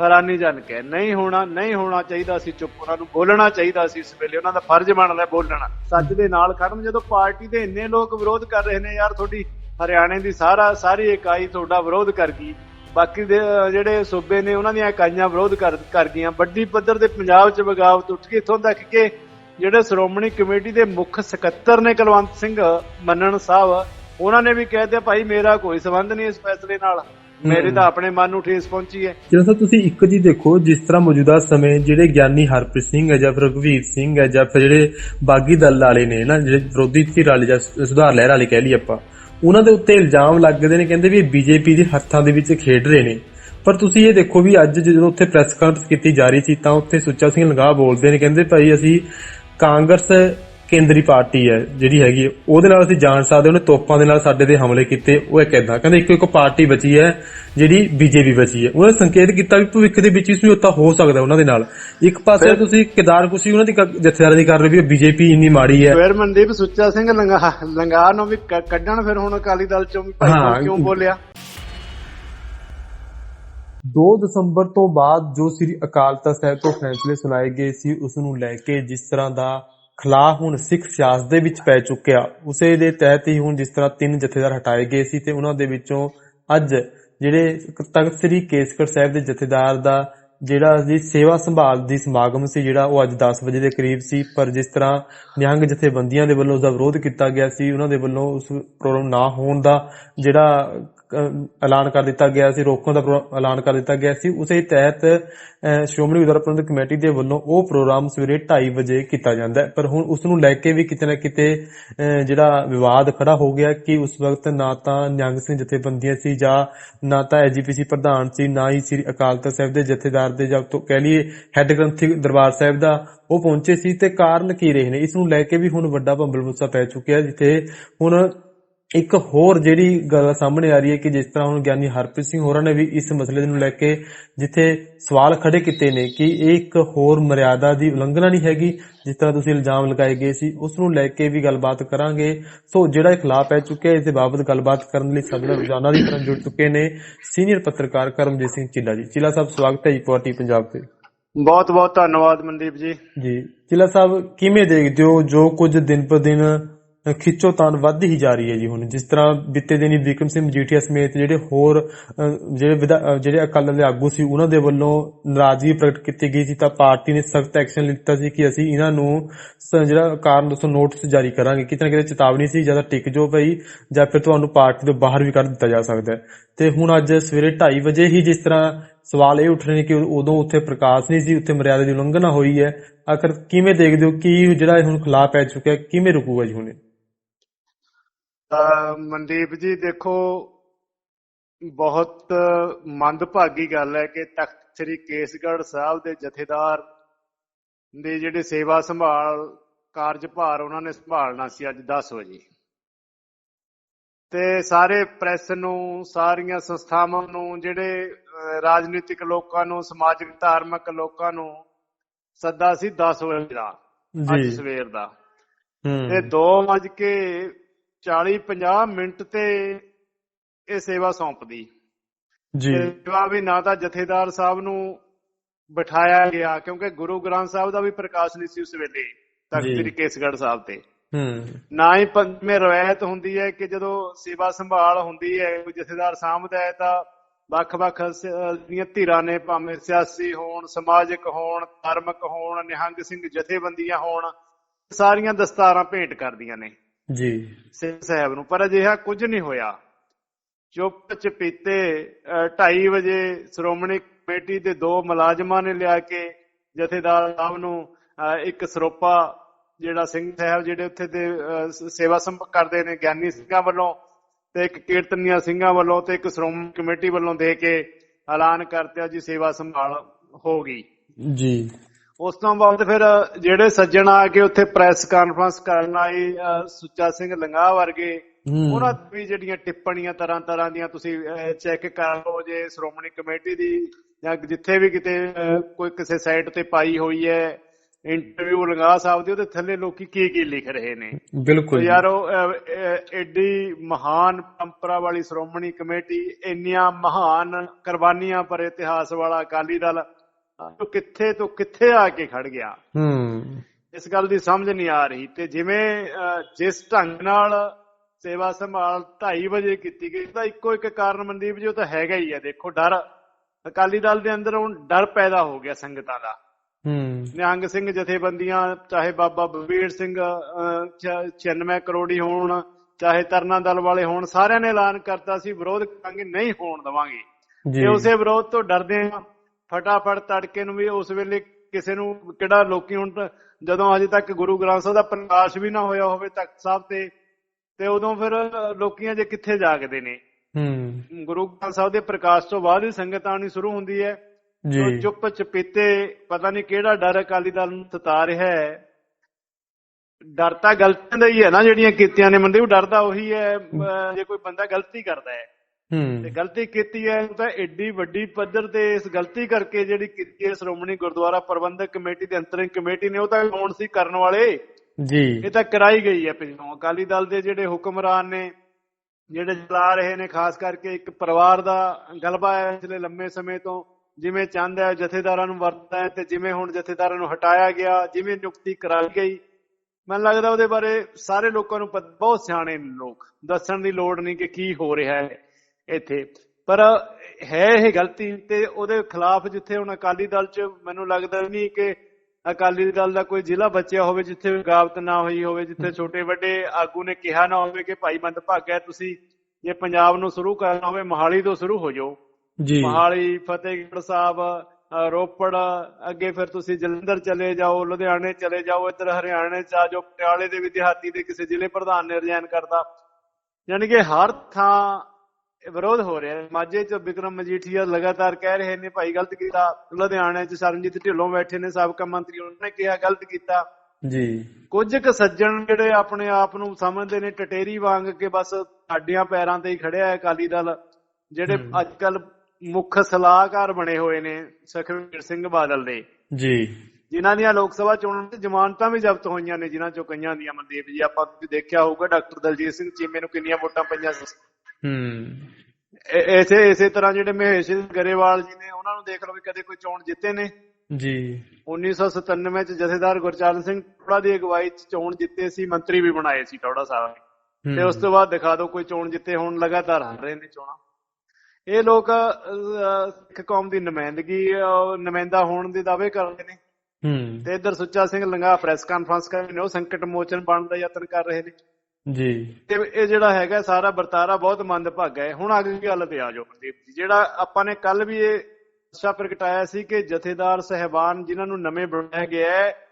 Speaker 1: ਹੈਰਾਨੀਜਨਕ ਹੈ ਨਹੀਂ ਹੋਣਾ ਨਹੀਂ ਹੋਣਾ ਚਾਹੀਦਾ ਸੀ, ਚੁੱਪ। ਉਹਨਾਂ ਨੂੰ ਬੋਲਣਾ ਚਾਹੀਦਾ ਸੀ ਇਸ ਵੇਲੇ। ਉਹਨਾਂ ਦਾ ਫਰਜ਼ ਬਣਦਾ ਬੋਲਣਾ। ਸੱਚ ਦੇ ਨਾਲ ਖੜਨ ਜਦੋਂ ਪਾਰਟੀ ਦੇ ਇੰਨੇ ਲੋਕ ਵਿਰੋਧ ਕਰ ਰਹੇ ਨੇ, ਯਾਰ ਤੁਹਾਡੀ ਹਰਿਆਣੇ ਦੀ ਸਾਰਾ, ਸਾਰੀ ਇਕਾਈ ਤੁਹਾਡਾ ਵਿਰੋਧ ਕਰ ਗਈ। ਬਾਕੀ ਦੇ ਜਿਹੜੇ ਸੂਬੇ ਨੇ, ਉਹਨਾਂ ਦੀਆਂ ਇਕਾਈਆਂ ਵਿਰੋਧ ਕਰ ਕਰ ਗਈਆਂ। ਵੱਡੀ ਪੱਧਰ ਤੇ ਪੰਜਾਬ 'ਚ ਬਗਾਵਤ ਉੱਠ ਗਈ ਇੱਥੋਂ ਤੱਕ ਕਿ ਜਿਹੜੇ ਸ਼੍ਰੋਮਣੀ ਕਮੇਟੀ ਦੇ ਮੁੱਖ ਸਕੱਤਰ ਨੇ ਕੁਲਵੰਤ ਸਿੰਘ ਮੰਨਣ ਸਾਹਿਬ, ਉਹਨਾਂ ਨੇ ਵੀ ਕਹਿ ਦਿੱਤਾ, ਭਾਈ, ਮੇਰਾ ਕੋਈ ਸੰਬੰਧ ਨਹੀਂ ਇਸ ਫੈਸਲੇ ਨਾਲ। ਮੇਰੇ ਤਾਂ ਆਪਣੇ ਮਨ ਨੂੰ ਠੇਸ ਪਹੁੰਚੀ ਹੈ।
Speaker 2: ਜਦੋਂ ਸਰ ਤੁਸੀਂ ਇੱਕ ਚੀਜ਼ ਦੇਖੋ ਜਿਸ ਤਰ੍ਹਾਂ ਮੌਜੂਦਾ ਸਮੇਂ ਜਿਹੜੇ ਗਿਆਨੀ ਹਰਪ੍ਰੀਤ ਸਿੰਘ ਹੈ ਜਾਂ ਫਿਰ ਰਘਵੀਰ ਸਿੰਘ ਹੈ ਜਾਂ ਫਿਰ ਜਿਹੜੇ ਬਾਗੀ ਦਲ ਵਾਲੇ ਨੇ ਨਾ ਜਿਹੜੇ ਵਿਰੋਧੀ ਧਿਰ ਵਾਲੇ ਜਾਂ ਸੁਧਾਰ ਲਹਿਰ ਵਾਲੇ ਕਹਿ ਲਈ ਆਪਾਂ ਉਹਨਾਂ ਦੇ ਉੱਤੇ ਇਲਜ਼ਾਮ ਲੱਗਦੇ ਨੇ ਕਹਿੰਦੇ ਵੀ ਬੀਜੇਪੀ ਦੇ ਹੱਥਾਂ ਦੇ ਵਿੱਚ ਖੇਡ ਰਹੇ ਨੇ। ਪਰ ਤੁਸੀਂ ਇਹ ਦੇਖੋ ਵੀ ਅੱਜ ਜਦੋਂ ਉੱਥੇ ਪ੍ਰੈਸ ਕਾਨਫਰੰਸ ਕੀਤੀ ਜਾ ਰਹੀ ਸੀ ਤਾਂ ਉੱਥੇ ਸੁੱਚਾ ਸਿੰਘ ਲੰਗਾ ਬੋਲਦੇ ਨੇ ਕਹਿੰਦੇ ਭਾਈ ਅਸੀਂ ਕਾਂਗਰਸ ਕੇਂਦਰੀ ਪਾਰਟੀ ਹੈ ਜਿਹੜੀ ਹੈਗੀ ਹੈ, ਉਹਦੇ ਨਾਲ ਅਸੀਂ ਜਾਣ ਸਕਦੇ ਹਾਂ, ਉਹਨੇ ਤੋਪਾਂ ਦੇ ਨਾਲ ਸਾਡੇ ਤੇ ਹਮਲੇ ਕੀਤੇ ਉਹ ਇੱਕ ਏਦਾਂ ਕਹਿੰਦੇ ਇੱਕੋ ਇੱਕ ਪਾਰਟੀ ਬਚੀ ਹੈ ਜਿਹੜੀ ਬੀਜੇਪੀ ਬਚੀ ਹੈ। ਉਹਨੇ ਸੰਕੇਤ ਕੀਤਾ ਵੀ ਭਵਿੱਖ ਦੇ ਵਿੱਚ ਸਮਝੌਤਾ ਹੋ ਸਕਦਾ ਉਹਨਾਂ ਦੇ ਨਾਲ। ਇੱਕ ਪਾਸੇ ਤੁਸੀਂ ਕਿਦਾਰ ਕੁਸ਼ੀ ਉਹਨਾਂ ਦੀ ਜਥੇਦਾਰੀ ਦੀ ਕਰ ਰਹੇ ਵੀ ਬੀਜੇਪੀ ਇੰਨੀ ਮਾੜੀ ਹੈ।
Speaker 1: ਫਿਰ ਮਨਦੀਪ ਸੁੱਚਾ ਸਿੰਘ ਲੰਗਾ ਲੰਗਾ ਨੂੰ ਵੀ ਕੱਢਣ ਫਿਰ ਹੁਣ ਅਕਾਲੀ ਦਲ ਚੋਂ ਕਿਉਂ ਬੋਲਿਆ?
Speaker 2: 2 ਦਸੰਬਰ ਤੋਂ ਬਾਅਦ ਜੋ ਸ੍ਰੀ ਅਕਾਲ ਤਖਤ ਸਾਹਿਬ ਤੋਂ ਫੈਸਲੇ ਸੁਣਾਏ ਗਏ ਸੀ ਉਸ ਨੂੰ ਲੈ ਕੇ ਜਿਸ ਤਰ੍ਹਾਂ ਦਾ ਖਲਾਅ ਹੁਣ ਸਿੱਖ ਸਿਆਸਤ ਦੇ ਵਿੱਚ ਪੈ ਚੁੱਕਿਆ। ਉਸੇ ਦੇ ਤਹਿਤ ਹੀ ਹੁਣ ਜਿਸ ਤਰ੍ਹਾਂ ਤਿੰਨ ਜਥੇਦਾਰ ਹਟਾਏ ਗਏ ਸੀ ਤੇ ਉਹਨਾਂ ਦੇ ਵਿੱਚੋਂ ਅੱਜ ਜਿਹੜੇ ਤਖਤ ਸ੍ਰੀ ਕੇਸਗੜ੍ਹ ਸਾਹਿਬ ਦੇ ਜਥੇਦਾਰ ਦਾ ਜਿਹੜਾ ਜੀ ਸੇਵਾ ਸੰਭਾਲ ਦੀ ਸਮਾਗਮ ਸੀ, ਜਿਹੜਾ ਉਹ ਅੱਜ 10 ਵਜੇ ਦੇ ਕਰੀਬ ਸੀ, ਪਰ ਜਿਸ ਤਰ੍ਹਾਂ ਨਿਹੰਗ ਜਥੇਬੰਦੀਆਂ ਦੇ ਵੱਲੋਂ ਉਸ ਦਾ ਵਿਰੋਧ ਕੀਤਾ ਗਿਆ ਸੀ, ਉਹਨਾਂ ਦੇ ਵੱਲੋਂ ਉਸ ਪ੍ਰੋਗਰਾਮ ਨਾ ਹੋਣ ਦਾ ਜਿਹੜਾ ਐਲਾਨ ਕਰ ਦਿੱਤਾ ਗਿਆ ਸੀ, ਰੋਕਣ ਦਾ ਐਲਾਨ ਕਰ ਦਿੱਤਾ ਗਿਆ ਸੀ। ਉਸੇ ਤਹਿਤ ਸ਼੍ਰੋਮਣੀ ਗੁਰਦੁਆਰਾ ਪ੍ਰਬੰਧਕ ਕਮੇਟੀ ਦੇ ਵੱਲੋਂ ਉਹ ਪ੍ਰੋਗਰਾਮ ਸਵੇਰੇ 2:30 ਵਜੇ ਕੀਤਾ ਜਾਂਦਾ ਹੈ। ਪਰ ਹੁਣ ਉਸ ਨੂੰ ਲੈ ਕੇ ਵੀ ਕਿਤੇ ਨਾ ਕਿਤੇ ਜਿਹੜਾ ਵਿਵਾਦ ਖੜਾ ਹੋ ਗਿਆ ਕਿ ਉਸ ਵਕਤ ਨਾ ਤਾਂ ਨਿਹੰਗ ਸਿੰਘ ਜਥੇਬੰਦੀਆਂ ਸੀ ਜਾਂ ਨਾ ਤਾਂ ਐਜੀਪੀਸੀ ਪ੍ਰਧਾਨ ਸੀ, ਨਾ ਹੀ ਸ੍ਰੀ ਅਕਾਲ ਤਖਤ ਸਾਹਿਬ ਦੇ ਜਥੇਦਾਰ ਦੇ ਜਦ ਤੋਂ ਕਹਿ ਲਈਏ ਹੈੱਡ ਗ੍ਰੰਥੀ ਦਰਬਾਰ ਸਾਹਿਬ ਦਾ ਉਹ ਪਹੁੰਚੇ ਸੀ। ਤੇ ਕਾਰਨ ਕੀ ਰਹੇ ਨੇ? ਇਸ ਨੂੰ ਲੈ ਕੇ ਵੀ ਹੁਣ ਵੱਡਾ ਭੰਬਲ ਭੁੱਸਾ ਪੈ ਚੁੱਕਿਆ ਜਿੱਥੇ ਹੁਣ ਇੱਕ ਹੋਰ ਜਿਹੜੀ ਗੱਲ ਸਾਹਮਣੇ ਆ ਰਹੀ ਹੈ ਕਿ ਜਿਸ ਤਰ੍ਹਾਂ ਹੁਣ ਗਿਆਨੀ ਹਰਪ੍ਰੀਤ ਸਿੰਘ ਹੋਰਾਂ ਨੇ ਵੀ ਇਸ ਮਸਲੇ ਨੂੰ ਲੈ ਕੇ ਜਿੱਥੇ ਸਵਾਲ ਖੜੇ ਕੀਤੇ ਨੇ ਕਿ ਇਹ ਇੱਕ ਹੋਰ ਮਰਿਆਦਾ ਦੀ ਉਲੰਘਣਾ ਨਹੀਂ ਹੈਗੀ ਜਿਸ ਤਰ੍ਹਾਂ ਤੁਸੀਂ ਇਲਜ਼ਾਮ ਲਗਾਏ ਗਏ ਸੀ ਉਸ ਨੂੰ ਲੈ ਕੇ ਵੀ ਗੱਲਬਾਤ ਕਰਾਂਗੇ। ਸੋ ਜਿਹੜਾ ਖਿਲਾਫ ਪੈ ਚੁੱਕਿਆ ਇਸ ਦੇ ਬਾਬਤ ਗੱਲਬਾਤ ਕਰਨ ਲਈ ਸਾਡੇ ਨਾਲ ਰੋਜ਼ਾਨਾ ਦੀ ਤਰ੍ਹਾਂ ਜੁੜ ਚੁੱਕੇ ਨੇ ਸੀਨੀਅਰ ਪੱਤਰਕਾਰ ਕਰਮਜੀਤ ਸਿੰਘ ਚਿੱਲਾ ਜੀ। ਚਿੱਲਾ ਸਾਹਿਬ ਸਵਾਗਤ ਹੈ ਜੀ ਪਾਰਟੀ ਪੰਜਾਬ ਤੇ।
Speaker 1: ਬਹੁਤ ਬਹੁਤ ਧੰਨਵਾਦ ਮਨਦੀਪ ਜੀ।
Speaker 2: ਜੀ ਚਿੱਲਾ ਸਾਹਿਬ ਕਿਵੇਂ ਦੇਖਦੇ ਹੋ ਜੋ ਕੁਝ ਦਿਨ ਪਰ ਦਿਨ ਖਿੱਚੋਤਾਨ ਵੱਧ ਹੀ ਜਾ ਰਹੀ ਹੈ ਜੀ ਹੁਣ। ਜਿਸ ਤਰ੍ਹਾਂ ਬੀਤੇ ਦਿਨੀ ਵਿਕਰਮ ਸਿੰਘ ਮਜੀਠੀਆ ਸਮੇਤ ਜਿਹੜੇ ਹੋਰ ਜਿਹੜੇ ਜਿਹੜੇ ਅਕਾਲੀ ਦੇ ਆਗੂ ਸੀ, ਉਹਨਾਂ ਦੇ ਵੱਲੋਂ ਨਾਰਾਜ਼ਗੀ ਪ੍ਰਗਟ ਕੀਤੀ ਗਈ ਸੀ ਤਾਂ ਪਾਰਟੀ ਨੇ ਸਖਤ ਐਕਸ਼ਨ ਲਿੱਤਾ ਸੀ ਕਿ ਅਸੀਂ ਇਹਨਾਂ ਨੂੰ ਜਿਹੜਾ ਕਾਰਨ ਦੱਸੋ, ਨੋਟਿਸ ਜਾਰੀ ਕਰਾਂਗੇ। ਕਿਤੇ ਕਿਤੇ ਚੇਤਾਵਨੀ ਸੀ ਜ਼ਿਆਦਾ ਟਿਕ ਜੋ ਪਈ, ਜਾਂ ਫਿਰ ਤੁਹਾਨੂੰ ਪਾਰਟੀ ਤੋਂ ਬਾਹਰ ਵੀ ਕੱਢ ਦਿੱਤਾ ਜਾ ਸਕਦਾ ਹੈ। ਤੇ ਹੁਣ ਅੱਜ ਸਵੇਰੇ 2:30 ਵਜੇ ਹੀ ਜਿਸ ਤਰ੍ਹਾਂ ਸਵਾਲ ਇਹ ਉੱਠ ਰਹੇ ਨੇ ਕਿ ਉਦੋਂ ਉੱਥੇ ਪ੍ਰਕਾਸ਼ ਨਹੀਂ ਸੀ, ਉੱਥੇ ਮਰਿਆਦਾ ਦੀ ਉਲੰਘਣਾ ਹੋਈ ਹੈ। ਆਖਰ ਕਿਵੇਂ ਦੇਖਦੇ ਹੋ, ਕਿ ਜਿਹੜਾ ਹੁਣ ਖਿਲਾਫ ਪੈ ਚੁੱਕਿਆ, ਕਿਵੇਂ ਰੁਕੂਗਾ ਜੀ ਹੁਣ
Speaker 1: ਮਨਦੀਪ ਜੀ ਦੇਖੋ ਬਹੁਤ ਮੰਦਭਾਗੀ ਗੱਲ ਹੈ ਕਿ ਤਖਤ ਸ੍ਰੀ ਕੇਸਗੜ੍ਹ ਸਾਹਿਬ ਦੇ ਜਥੇਦਾਰ ਦੇ ਜਿਹੜੇ ਸੇਵਾ ਸੰਭਾਲ ਕਾਰਜਭਾਰ ਉਹਨਾਂ ਨੇ ਸੰਭਾਲਣਾ ਸੀ ਅੱਜ 10 ਵਜੇ। ਤੇ ਸਾਰੇ ਪ੍ਰੈਸ ਨੂੰ ਸਾਰੀਆਂ ਸੰਸਥਾਵਾਂ ਨੂੰ ਜਿਹੜੇ ਰਾਜਨੀਤਿਕ ਲੋਕਾਂ ਨੂੰ ਸਮਾਜਿਕ ਧਾਰਮਿਕ ਲੋਕਾਂ ਨੂੰ ਸੱਦਾ ਸੀ 10 ਵਜੇ ਦਾ ਅੱਜ ਸਵੇਰ ਦਾ। ਤੇ 2 ਵਜ ਕੇ 40 50 ਮਿੰਟ ਤੇ ਇਹ ਸੇਵਾ ਸੌਂਪਦੀ।
Speaker 2: ਜੀ।
Speaker 1: ਸੇਵਾ ਵੀ ਨਾ ਤਾਂ ਜਥੇਦਾਰ ਸਾਹਿਬ ਨੂੰ ਬਿਠਾਇਆ ਗਿਆ ਕਿਉਂਕਿ ਗੁਰੂ ਗ੍ਰੰਥ ਸਾਹਿਬ ਦਾ ਵੀ ਪ੍ਰਕਾਸ਼ ਨਹੀਂ ਸੀ ਉਸ ਵੇਲੇ ਤਖਤ। ਸ੍ਰੀ ਕੇਸਗੜ੍ਹ ਸਾਹਿਬ ਤੇ।
Speaker 2: ਹੂੰ।
Speaker 1: ਨਾ ਹੀ ਪੰਜਵੇਂ ਰਵਾਇਤ ਹੁੰਦੀ ਹੈ ਕਿ ਜਦੋਂ ਸੇਵਾ ਸੰਭਾਲ ਹੁੰਦੀ ਹੈ ਕੋਈ ਜਥੇਦਾਰ ਸਾਂਭਦਾ ਹੈ ਤਾਂ ਵੱਖ-ਵੱਖ ਦੀਆਂ ਧਿਰਾਂ ਨੇ ਭਾਵੇਂ ਸਿਆਸੀ ਹੋਣ ਸਮਾਜਿਕ ਹੋਣ ਧਾਰਮਿਕ ਹੋਣ ਨਿਹੰਗ ਸਿੰਘ ਜਥੇਬੰਦੀਆਂ ਹੋਣ ਸਾਰੀਆਂ ਦਸਤਾਰਾਂ ਭੇਂਟ ਕਰਦੀਆਂ ਨੇ।
Speaker 2: ਜੀ।
Speaker 1: ਸਿੰਘ ਸਾਹਿਬ ਨੂੰ ਪਰ ਅਜਿਹਾ ਕੁਝ ਨਹੀਂ ਹੋਇਆ। ਚੁੱਪ ਚਪੀਤੇ 2:30 ਵਜੇ ਸ਼੍ਰੋਮਣੀ ਕਮੇਟੀ ਦੇ ਦੋ ਮੁਲਾਜ਼ਮਾਂ ਨੇ ਲਿਆ ਕੇ ਜਥੇਦਾਰ ਸਾਹਿਬ ਨੂੰ ਇੱਕ ਸਰੋਪਾ ਜਿਹੜਾ ਸਿੰਘ ਸਾਹਿਬ ਜਿਹੜੇ ਉੱਥੇ ਦੇ ਸੇਵਾ ਸੰਭਾਲ ਕਰਦੇ ਨੇ ਗਿਆਨੀ ਸਿੰਘਾਂ ਵੱਲੋਂ ਤੇ ਇੱਕ ਕੀਰਤਨੀਆ ਸਿੰਘਾਂ ਵੱਲੋਂ ਤੇ ਇੱਕ ਸ਼੍ਰੋਮਣੀ ਕਮੇਟੀ ਵੱਲੋਂ ਦੇ ਕੇ ਐਲਾਨ ਕਰਤਿਆ ਜੀ ਸੇਵਾ ਸੰਭਾਲ ਹੋ ਗਈ।
Speaker 2: ਜੀ।
Speaker 1: ਉਸ ਤੋਂ ਬਾਅਦ ਫਿਰ ਜਿਹੜੇ ਸੱਜਣ ਆ ਕੇ ਉੱਥੇ ਪ੍ਰੈਸ ਕਾਨਫਰੰਸ ਕਰਨ ਆਏ ਸੁੱਚਾ ਸਿੰਘ ਲੰਗਾ ਵਰਗੇ ਉਹਨਾਂ ਦੀ ਵੀ ਜਿਹੜੀਆਂ ਟਿੱਪਣੀਆਂ ਤਰ੍ਹਾਂ ਤਰ੍ਹਾਂ ਦੀਆਂ ਤੁਸੀਂ ਚੈੱਕ ਕਰ ਲਓ ਜੇ ਸ਼੍ਰੋਮਣੀ ਕਮੇਟੀ ਦੀ ਜਾਂ ਜਿੱਥੇ ਵੀ ਕਿਤੇ ਕੋਈ ਕਿਸੇ ਸਾਈਟ ਤੇ ਪਾਈ ਹੋਈ ਹੈ ਇੰਟਰਵਿਊ ਲੰਗਾ ਸਾਹਿਬ ਦੀ ਉਹਦੇ ਥੱਲੇ ਲੋਕੀ ਕੀ ਕੀ ਲਿਖ ਰਹੇ ਨੇ
Speaker 2: ਬਿਲਕੁਲ।
Speaker 1: ਯਾਰ ਉਹ ਐਡੀ ਮਹਾਨ ਪਰੰਪਰਾ ਵਾਲੀ ਸ਼੍ਰੋਮਣੀ ਕਮੇਟੀ ਇੰਨੀਆਂ ਮਹਾਨ ਕੁਰਬਾਨੀਆਂ ਪਰ ਇਤਿਹਾਸ ਵਾਲਾ ਅਕਾਲੀ ਦਲ ਉਹ ਕਿੱਥੇ ਤੋਂ ਕਿੱਥੇ ਆ ਕੇ ਖੜ ਗਿਆ?
Speaker 2: ਹੂੰ।
Speaker 1: ਇਸ ਗੱਲ ਦੀ ਸਮਝ ਨਹੀਂ ਆ ਰਹੀ। ਤੇ ਜਿਵੇਂ ਜਿਸ ਢੰਗ ਨਾਲ ਸੇਵਾ ਸੰਭਾਲ 2:30 ਵਜੇ ਕੀਤੀ ਗਈ ਤਾਂ ਇੱਕੋ ਇੱਕ ਕਾਰਨ ਮਨਦੀਪ ਜੀ ਉਹ ਤਾਂ ਹੈਗਾ ਹੀ ਹੈ ਦੇਖੋ ਡਰ। ਅਕਾਲੀ ਦਲ ਦੇ ਅੰਦਰ ਹੁਣ ਡਰ ਪੈਦਾ ਹੋ ਗਿਆ ਸੰਗਤਾਂ ਦਾ।
Speaker 2: ਹੂੰ।
Speaker 1: ਨਿਹੰਗ ਸਿੰਘ ਜਥੇਬੰਦੀਆਂ ਚਾਹੇ ਬਾਬਾ ਬਵੀਰ ਸਿੰਘ ਅਹ, ਚ- 96 ਕਰੋੜੀ ਹੋਣ ਚਾਹੇ ਤਰਨਾ ਦਲ ਵਾਲੇ ਹੋਣ ਸਾਰਿਆਂ ਨੇ ਐਲਾਨ ਕਰਤਾ ਸੀ ਵਿਰੋਧ ਕਰਾਂਗੇ ਨਹੀਂ ਹੋਣ ਦਵਾਂਗੇ।
Speaker 2: ਜੀ।
Speaker 1: ਤੇ ਉਸੇ ਵਿਰੋਧ ਤੋਂ ਡਰਦੇ ਆ। ਫਟਾਫਟ ਤੜਕੇ ਨੂੰ ਵੀ ਉਸ ਵੇਲੇ ਕਿਸੇ ਨੂੰ ਕਿਹੜਾ ਲੋਕੀ ਹੁਣ ਜਦੋਂ ਅਜੇ ਤੱਕ ਗੁਰੂ ਗ੍ਰੰਥ ਸਾਹਿਬ ਦਾ ਪ੍ਰਕਾਸ਼ ਵੀ ਨਾ ਹੋਇਆ ਹੋਵੇ ਤਖਤ ਸਾਹਿਬ ਤੇ ਤੇ ਉਦੋਂ ਫਿਰ ਲੋਕੀਆਂ ਜੇ ਕਿੱਥੇ ਜਾਗਦੇ ਨੇ?
Speaker 2: ਹੂੰ।
Speaker 1: ਗੁਰੂ ਗ੍ਰੰਥ ਸਾਹਿਬ ਦੇ ਪ੍ਰਕਾਸ਼ ਤੋਂ ਬਾਅਦ ਹੀ ਸੰਗਤ ਆਉਣੀ ਸ਼ੁਰੂ ਹੁੰਦੀ ਹੈ।
Speaker 2: ਜੀ।
Speaker 1: ਚੁੱਪ ਚਪੀਤੇ ਪਤਾ ਨਹੀਂ ਕਿਹੜਾ ਡਰ ਅਕਾਲੀ ਦਲ ਨੂੰ ਸਤਾ ਰਿਹਾ ਹੈ। ਡਰ ਤਾਂ ਗਲਤੀਆਂ ਦਾ ਹੀ ਹੈ ਨਾ ਜਿਹੜੀਆਂ ਕੀਤੀਆਂ ਨੇ। ਮੰਦੀ ਉਹ ਡਰਦਾ ਉਹੀ ਹੈ ਜੇ ਕੋਈ ਬੰਦਾ ਗਲਤੀ ਕਰਦਾ ਹੈ। ਤੇ ਗਲਤੀ ਕੀਤੀ ਹੈ ਤਾਂ ਐਡੀ ਵੱਡੀ ਪੱਧਰ ਤੇ ਇਸ ਗਲਤੀ ਕਰਕੇ ਜਿਹੜੀ ਕੀਤੀ ਹੈ ਸ਼੍ਰੋਮਣੀ ਗੁਰਦੁਆਰਾ ਪ੍ਰਬੰਧਕ ਕਮੇਟੀ ਦੇ ਅੰਤਰਿਮ ਕਮੇਟੀ ਨੇ ਉਹ ਤਾਂ ਕੌਣ ਸੀ ਕਰਨ ਵਾਲੇ।
Speaker 2: ਜੀ।
Speaker 1: ਇਹ ਤਾਂ ਕਰਾਈ ਗਈ ਹੈ ਪਿਛਲੋਂ ਅਕਾਲੀ ਦਲ ਦੇ ਜਿਹੜੇ ਹੁਕਮਰਾਨ ਨੇ ਜਿਹੜੇ ਚਲਾ ਰਹੇ ਨੇ ਖਾਸ ਕਰਕੇ ਇੱਕ ਪਰਿਵਾਰ ਦਾ ਗਲਬਾ ਹੈ ਪਿਛਲੇ ਲੰਮੇ ਸਮੇਂ ਤੋਂ। ਜਿਵੇਂ ਚੰਦ ਹੈ ਜਥੇਦਾਰਾਂ ਨੂੰ ਵਰਤਦਾ ਹੈ ਤੇ ਜਿਵੇਂ ਹੁਣ ਜਥੇਦਾਰਾਂ ਨੂੰ ਹਟਾਇਆ ਗਿਆ ਜਿਵੇਂ ਨਿਯੁਕਤੀ ਕਰਾਈ ਗਈ। ਮੈਨੂੰ ਲੱਗਦਾ ਉਹਦੇ ਬਾਰੇ ਸਾਰੇ ਲੋਕਾਂ ਨੂੰ ਬਹੁਤ ਸਿਆਣੇ ਲੋਕ। ਦੱਸਣ ਦੀ ਲੋੜ ਨਹੀਂ ਕਿ ਕੀ ਹੋ ਰਿਹਾ ਹੈ। ਇੱਥੇ। ਪਰ ਹੈ ਇਹ ਗਲਤੀ ਤੇ ਉਹਦੇ ਖਿਲਾਫ ਜਿੱਥੇ ਹੁਣ ਅਕਾਲੀ ਦਲ 'ਚ ਮੈਨੂੰ ਲੱਗਦਾ ਨਹੀਂ ਕਿ ਅਕਾਲੀ ਦਲ ਦਾ ਕੋਈ ਜ਼ਿਲ੍ਹਾ ਬਚਿਆ ਹੋਵੇ ਜਿੱਥੇ ਗਾਵਤ ਨਾ ਹੋਈ ਹੋਵੇ ਜਿੱਥੇ ਛੋਟੇ ਵੱਡੇ ਆਗੂ ਨੇ ਕਿਹਾ ਨਾ ਹੋਵੇ ਕਿ ਭਾਈ ਮੰਦ ਭਾਗਿਆ ਤੁਸੀਂ ਜੇ ਪੰਜਾਬ ਨੂੰ ਸ਼ੁਰੂ ਕਰਨਾ ਹੋਵੇ ਮੋਹਾਲੀ ਤੋਂ ਸ਼ੁਰੂ ਹੋ ਜਾਓ।
Speaker 2: ਜੀ।
Speaker 1: ਮੋਹਾਲੀ ਫਤਿਹਗੜ੍ਹ ਸਾਹਿਬ ਰੋਪੜ ਅੱਗੇ ਫਿਰ ਤੁਸੀਂ ਜਲੰਧਰ ਚਲੇ ਜਾਓ ਲੁਧਿਆਣੇ ਚਲੇ ਜਾਓ ਇੱਧਰ ਹਰਿਆਣੇ ਚ ਆ ਜਾਓ ਪਟਿਆਲੇ ਦੇ ਵਿਦਿਆਰਥੀ ਦੇ ਕਿਸੇ ਜ਼ਿਲ੍ਹੇ ਪ੍ਰਧਾਨ ਨੇ ਰਿਜ਼ਾਈਨ ਕਰਤਾ। ਯਾਨੀ ਕਿ ਹਰ ਥਾਂ ਇਹ ਵਿਰੋਧ ਹੋ ਰਿਹਾ ਹੈ। ਮਾਝੇ ਚ ਵਿਕਰਮ ਮਜੀਠੀਆ ਲਗਾਤਾਰ ਕਹਿ ਰਹੇ ਨੇ ਭਾਈ ਗਲਤ ਕੀਤਾ। ਲੁਧਿਆਣੇ ਚ ਸਰਨਜੀਤ ਢਿੱਲੋਂ ਬੈਠੇ ਨੇ ਸਾਬਕਾ ਮੰਤਰੀ। ਉਹਨਾਂ ਨੇ ਕਿਹਾ ਗਲਤ ਕੀਤਾ।
Speaker 2: ਜੀ।
Speaker 1: ਕੁਝ ਕੁ ਸੱਜਣ ਜਿਹੜੇ ਆਪਣੇ ਆਪ ਨੂੰ ਸਮਝਦੇ ਨੇ ਟਟੇਰੀ ਵਾਂਗ ਕਿ ਬਸ ਸਾਡਿਆਂ ਪੈਰਾਂ ਤੇ ਹੀ ਖੜਿਆ ਹੈ ਅਕਾਲੀ ਦਲ ਜਿਹੜੇ। ਅੱਜ ਕੱਲ ਮੁੱਖ ਸਲਾਹਕਾਰ ਬਣੇ ਹੋਏ ਨੇ ਸੁਖਬੀਰ ਸਿੰਘ ਬਾਦਲ ਦੇ।
Speaker 2: ਜੀ।
Speaker 1: ਜਿਨ੍ਹਾਂ ਦੀਆਂ ਲੋਕ ਸਭਾ ਚੋਣਾਂ ਤੇ ਜ਼ਮਾਨਤਾਂ ਵੀ ਜ਼ਬਤ ਹੋਈਆਂ ਨੇ ਜਿਨ੍ਹਾਂ ਚੋਂ ਕਈਆਂ ਦੀਆਂ ਮਨਦੀਪ ਜੀ ਆਪਾਂ ਦੇਖਿਆ ਹੋਊਗਾ ਡਾਕਟਰ ਦਲਜੀਤ ਸਿੰਘ ਚੀਮੇ ਨੂੰ ਕਿੰਨੀਆਂ ਵੋਟਾਂ ਪਈਆਂ ਸੀ।
Speaker 2: ਹੂੰ।
Speaker 1: ਇਸੇ ਇਸੇ ਤਰ੍ਹਾਂ ਜਿਹੜੇ ਮਹੇਸ਼ ਗਰੇਵਾਲ ਜੀ ਨੇ ਉਹਨਾਂ ਨੂੰ ਦੇਖ ਲਓ ਵੀ ਕਦੇ ਕੋਈ ਚੋਣ ਜਿੱਤੇ ਨੇ।
Speaker 2: ਜੀ।
Speaker 1: 1997 ਚ ਜਥੇਦਾਰ ਗੁਰਚਰਨ ਸਿੰਘ ਟੋੜਾ ਦੀ ਅਗਵਾਈ ਚ ਚੋਣ ਜਿੱਤੇ ਸੀ ਮੰਤਰੀ ਵੀ ਬਣਾਏ ਸੀ ਟੋੜਾ ਸਾਹਿਬ ਤੇ ਉਸ ਤੋਂ ਬਾਅਦ ਦਿਖਾ ਦਿਓ ਕੋਈ ਚੋਣ ਜਿੱਤੇ ਹੁਣ ਲਗਾਤਾਰ ਹਾਰ ਰਹੇ ਨੇ ਚੋਣਾਂ। ਇਹ ਲੋਕ ਸਿੱਖ ਕੌਮ ਦੀ ਨੁਮਾਇੰਦਗੀ ਨੁਮਾਇੰਦਾ ਹੋਣ ਦੇ ਦਾਅਵੇ ਕਰਦੇ ਨੇ।
Speaker 2: ਹੂੰ।
Speaker 1: ਤੇ ਇੱਧਰ ਸੁੱਚਾ ਸਿੰਘ ਲੰਗਾ ਪ੍ਰੈਸ ਕਾਨਫਰੰਸ ਕਰ ਰਹੇ ਨੇ ਉਹ ਸੰਕਟ ਮੋਚਨ ਬਣਨ ਦਾ ਯਤਨ ਕਰ ਰਹੇ ਨੇ।
Speaker 2: ਜੀ।
Speaker 1: ਤੇ ਇਹ ਜਿਹੜਾ ਹੈਗਾ ਸਾਰਾ ਵਰਤਾਰਾ ਬਹੁਤ ਮੰਦਭਾਗਾ ਹੈ। ਹੁਣ ਅੱਗੇ ਗੱਲ ਤੇ ਆ ਜਾਓ ਮਨਦੀਪ ਜੀ। ਜਿਹੜਾ ਆਪਾਂ ਨੇ ਕੱਲ ਵੀ ਇਹ ਅੱਛਾ ਪ੍ਰਗਟਾਇਆ ਸੀ ਕਿ ਜਥੇਦਾਰ ਸਹਿਬਾਨ ਜਿਨ੍ਹਾਂ ਨੂੰ ਨਵੇਂ ਬਣਾਇਆ ਗਿਆ ਹੈ,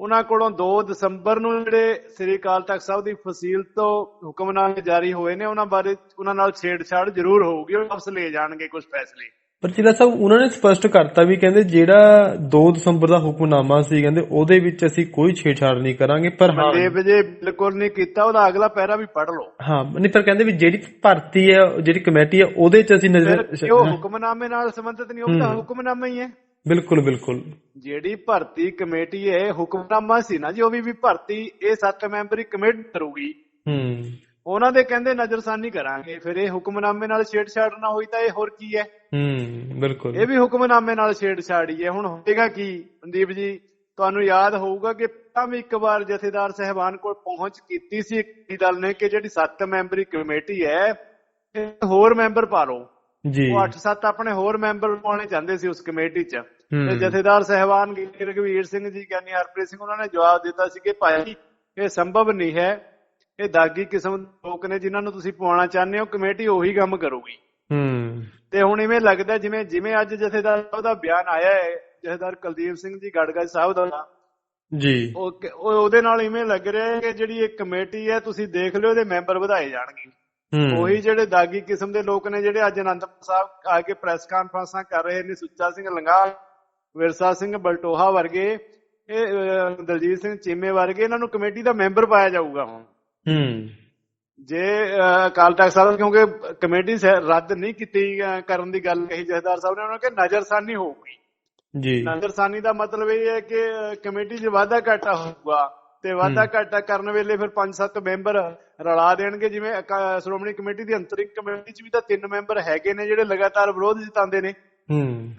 Speaker 1: ਉਹਨਾਂ ਕੋਲੋਂ 2 ਦਸੰਬਰ ਨੂੰ ਜਿਹੜੇ ਸ੍ਰੀ ਅਕਾਲ ਤਖਤ ਸਾਹਿਬ ਦੀ ਫਸੀਲ ਤੋਂ ਹੁਕਮਨਾਮੇ ਜਾਰੀ ਹੋਏ ਨੇ, ਉਹਨਾਂ ਬਾਰੇ ਉਹਨਾਂ ਨਾਲ ਛੇੜਛਾੜ ਜ਼ਰੂਰ ਹੋਊਗੀ, ਉਹ ਵਾਪਸ ਲੈ ਜਾਣਗੇ ਕੁਝ ਫੈਸਲੇ।
Speaker 2: ਪਰ ਚੀਲਾ ਸਾਹਿਬ ਉਹਨਾਂ ਨੇ ਸਪਸ਼ਟ ਕਰਤਾ ਵੀ ਕਹਿੰਦੇ ਜਿਹੜਾ 2 ਦਸੰਬਰ ਦਾ ਹੁਕਮਨਾਮਾ ਸੀ ਕਹਿੰਦੇ ਉਹਦੇ ਵਿੱਚ ਅਸੀਂ ਕੋਈ ਛੇੜਛਾੜ ਨਹੀਂ ਕਰਾਂਗੇ ਪਰ ਹਾਂ।
Speaker 1: ਮਨਦੀਪ ਜੇ ਬਿਲਕੁਲ ਨਹੀਂ ਕੀਤਾ ਉਹਦਾ ਅਗਲਾ ਪੈਰਾ ਵੀ ਪੜ ਲਓ।
Speaker 2: ਹਾਂ ਨਹੀਂ ਪਰ ਕਹਿੰਦੇ ਵੀ ਜਿਹੜੀ ਭਰਤੀ ਹੈ ਜਿਹੜੀ ਕਮੇਟੀ ਹੈ ਉਹਦੇ ਚ ਅਸੀਂ ਨਜ਼ਰ
Speaker 1: ਉਹ ਹੁਕਮਨਾਮੇ ਨਾਲ ਸੰਬੰਧਿਤ ਨਹੀਂ? ਉਹ ਤਾਂ। ਹੁਕਮਨਾਮਾ ਹੀ ਹੈ।
Speaker 2: ਬਿਲਕੁਲ ਬਿਲਕੁਲ।
Speaker 1: ਜਿਹੜੀ ਭਰਤੀ ਕਮੇਟੀ ਹੈ ਹੁਕਮਨਾਮਾ ਸੀ ਨਾ ਜੀ ਉਹ ਵੀ ਵੀ ਭਰਤੀ ਇਹ ਸੱਤ ਮੈਂਬਰੀ ਕਮੇਟੀ ਕਰੂਗੀ।
Speaker 2: ਹੂੰ।
Speaker 1: ਉਹਨਾਂ ਦੇ ਕਹਿੰਦੇ ਨਜ਼ਰਸਾਨੀ ਕਰਾਂਗੇ। ਫਿਰ ਇਹ ਹੁਕਮਨਾਮੇ ਨਾਲ ਛੇੜਛਾੜ ਨਾ ਹੋਈ ਤਾਂ ਇਹ ਹੋਰ ਕੀ ਹੈ?
Speaker 2: ਹੂੰ ਬਿਲਕੁਲ।
Speaker 1: ਇਹ ਵੀ ਹੁਕਮਨਾਮੇ ਨਾਲ ਛੇੜਛਾੜ ਹੀ ਹੈ। ਹੁਣ ਹੋਏਗਾ ਕੀ? ਮਨਦੀਪ ਜੀ ਤੁਹਾਨੂੰ ਯਾਦ ਹੋਊਗਾ ਕਿ ਪਹਿਲਾਂ ਵੀ ਇੱਕ ਵਾਰ ਜਥੇਦਾਰ ਸਹਿਬਾਨ ਕੋਲ ਪਹੁੰਚ ਕੀਤੀ ਸੀ ਅਕਾਲੀ ਦਲ ਨੇ ਕਿ ਜਿਹੜੀ ਸੱਤ ਮੈਂਬਰੀ ਕਮੇਟੀ ਹੈ ਇਹ ਹੋਰ ਮੈਂਬਰ ਪਾ ਲਓ
Speaker 2: ਜੀ।
Speaker 1: ਉਹ 8-7 ਆਪਣੇ ਹੋਰ ਮੈਂਬਰ ਪਾਉਣੇ ਚਾਹੁੰਦੇ ਸੀ ਉਸ ਕਮੇਟੀ 'ਚ। ਤੇ ਜਥੇਦਾਰ ਸਹਿਬਾਨ ਰਘਵੀਰ ਸਿੰਘ ਜੀ ਗਿਆਨੀ ਹਰਪ੍ਰੀਤ ਸਿੰਘ ਉਹਨਾਂ ਨੇ ਜਵਾਬ ਦਿੱਤਾ ਸੀ ਕਿ ਭਾਈ ਇਹ ਸੰਭਵ ਨਹੀਂ ਹੈ ਇਹ ਦਾਗੀ ਕਿਸਮ ਲੋਕ ਨੇ ਜਿਨ੍ਹਾਂ ਨੂੰ ਤੁਸੀਂ ਪਵਾਉਣਾ ਚਾਹੁੰਦੇ ਹੋ ਕਮੇਟੀ ਉਹੀ ਕੰਮ ਕਰੂਗੀ।
Speaker 2: ਹੂੰ।
Speaker 1: ਤੇ ਹੁਣ ਇਵੇਂ ਲੱਗਦਾ ਜਿਵੇਂ ਜਿਵੇਂ ਅੱਜ ਜਥੇਦਾਰ ਸਾਹਿਬ ਦਾ ਬਿਆਨ ਆਇਆ ਹੈ ਜਥੇਦਾਰ ਕੁਲਦੀਪ ਸਿੰਘ ਜੀ ਗੜਗੜ ਸਾਹਿਬ ਦਾ
Speaker 2: ਜੀ।
Speaker 1: ਉਹ ਉਹਦੇ ਨਾਲ ਇਵੇਂ ਲੱਗ ਰਿਹਾ ਹੈ ਕਿ ਜਿਹੜੀ ਇਹ ਕਮੇਟੀ ਹੈ ਤੁਸੀਂ ਦੇਖ ਲਿਓ ਇਹਦੇ ਮੈਂਬਰ ਵਧਾਏ ਜਾਣਗੇ। ਉਹੀ ਜਿਹੜੇ ਦਾਗੀ ਕਿਸਮ ਦੇ ਲੋਕ ਨੇ ਜਿਹੜੇ ਅੱਜ ਅਨੰਦਪੁਰ ਸਾਹਿਬ ਆ ਕੇ ਪ੍ਰੈਸ ਕਾਨਫਰੰਸਾਂ ਕਰ ਰਹੇ ਨੇ ਸੁੱਚਾ ਸਿੰਘ ਲੰਗਾ ਵਿਰਸਾ ਸਿੰਘ ਬਲਟੋਹਾ ਵਰਗੇ ਇਹ ਦਲਜੀਤ ਸਿੰਘ ਚੀਮੇ ਵਰਗੇ ਇਹਨਾਂ ਨੂੰ ਕਮੇਟੀ ਦਾ ਮੈਂਬਰ ਪਾਇਆ ਜਾਊਗਾ ਹੁਣ।
Speaker 2: ਹੂੰ।
Speaker 1: ਜੇ ਅਕਾਲ ਤਖਤ ਸਾਹਿਬ ਕਿਉਂਕਿ ਕਮੇਟੀ ਰੱਦ ਨਹੀਂ ਕੀਤੀ ਕਰਨ ਦੀ ਗੱਲ ਕਹੀ ਜਥੇਦਾਰ ਸਾਹਿਬ ਨੇ ਉਹਨਾਂ ਕਿ ਨਜ਼ਰਸਾਨੀ ਹੋਊਗੀ।
Speaker 2: ਜੀ।
Speaker 1: ਨਜ਼ਰਸਾਨੀ ਦਾ ਮਤਲਬ ਇਹ ਹੈ ਕਿ ਕਮੇਟੀ 'ਚ ਵਾਧਾ ਘਾਟਾ ਹੋਊਗਾ ਤੇ ਵਾਧਾ ਘਾਟਾ ਕਰਨ ਵੇਲੇ ਫਿਰ 5-7 ਮੈਂਬਰ ਰਲਾ ਦੇਣਗੇ ਜਿਵੇਂ ਸ਼੍ਰੋਮਣੀ ਕਮੇਟੀ ਦੀ ਅੰਤਰਿਮ ਕਮੇਟੀ 'ਚ ਵੀ ਤਾਂ ਤਿੰਨ ਮੈਂਬਰ ਹੈਗੇ ਨੇ ਜਿਹੜੇ ਲਗਾਤਾਰ ਵਿਰੋਧ ਜਤਾਉਂਦੇ ਨੇ।
Speaker 2: ਹੂੰ।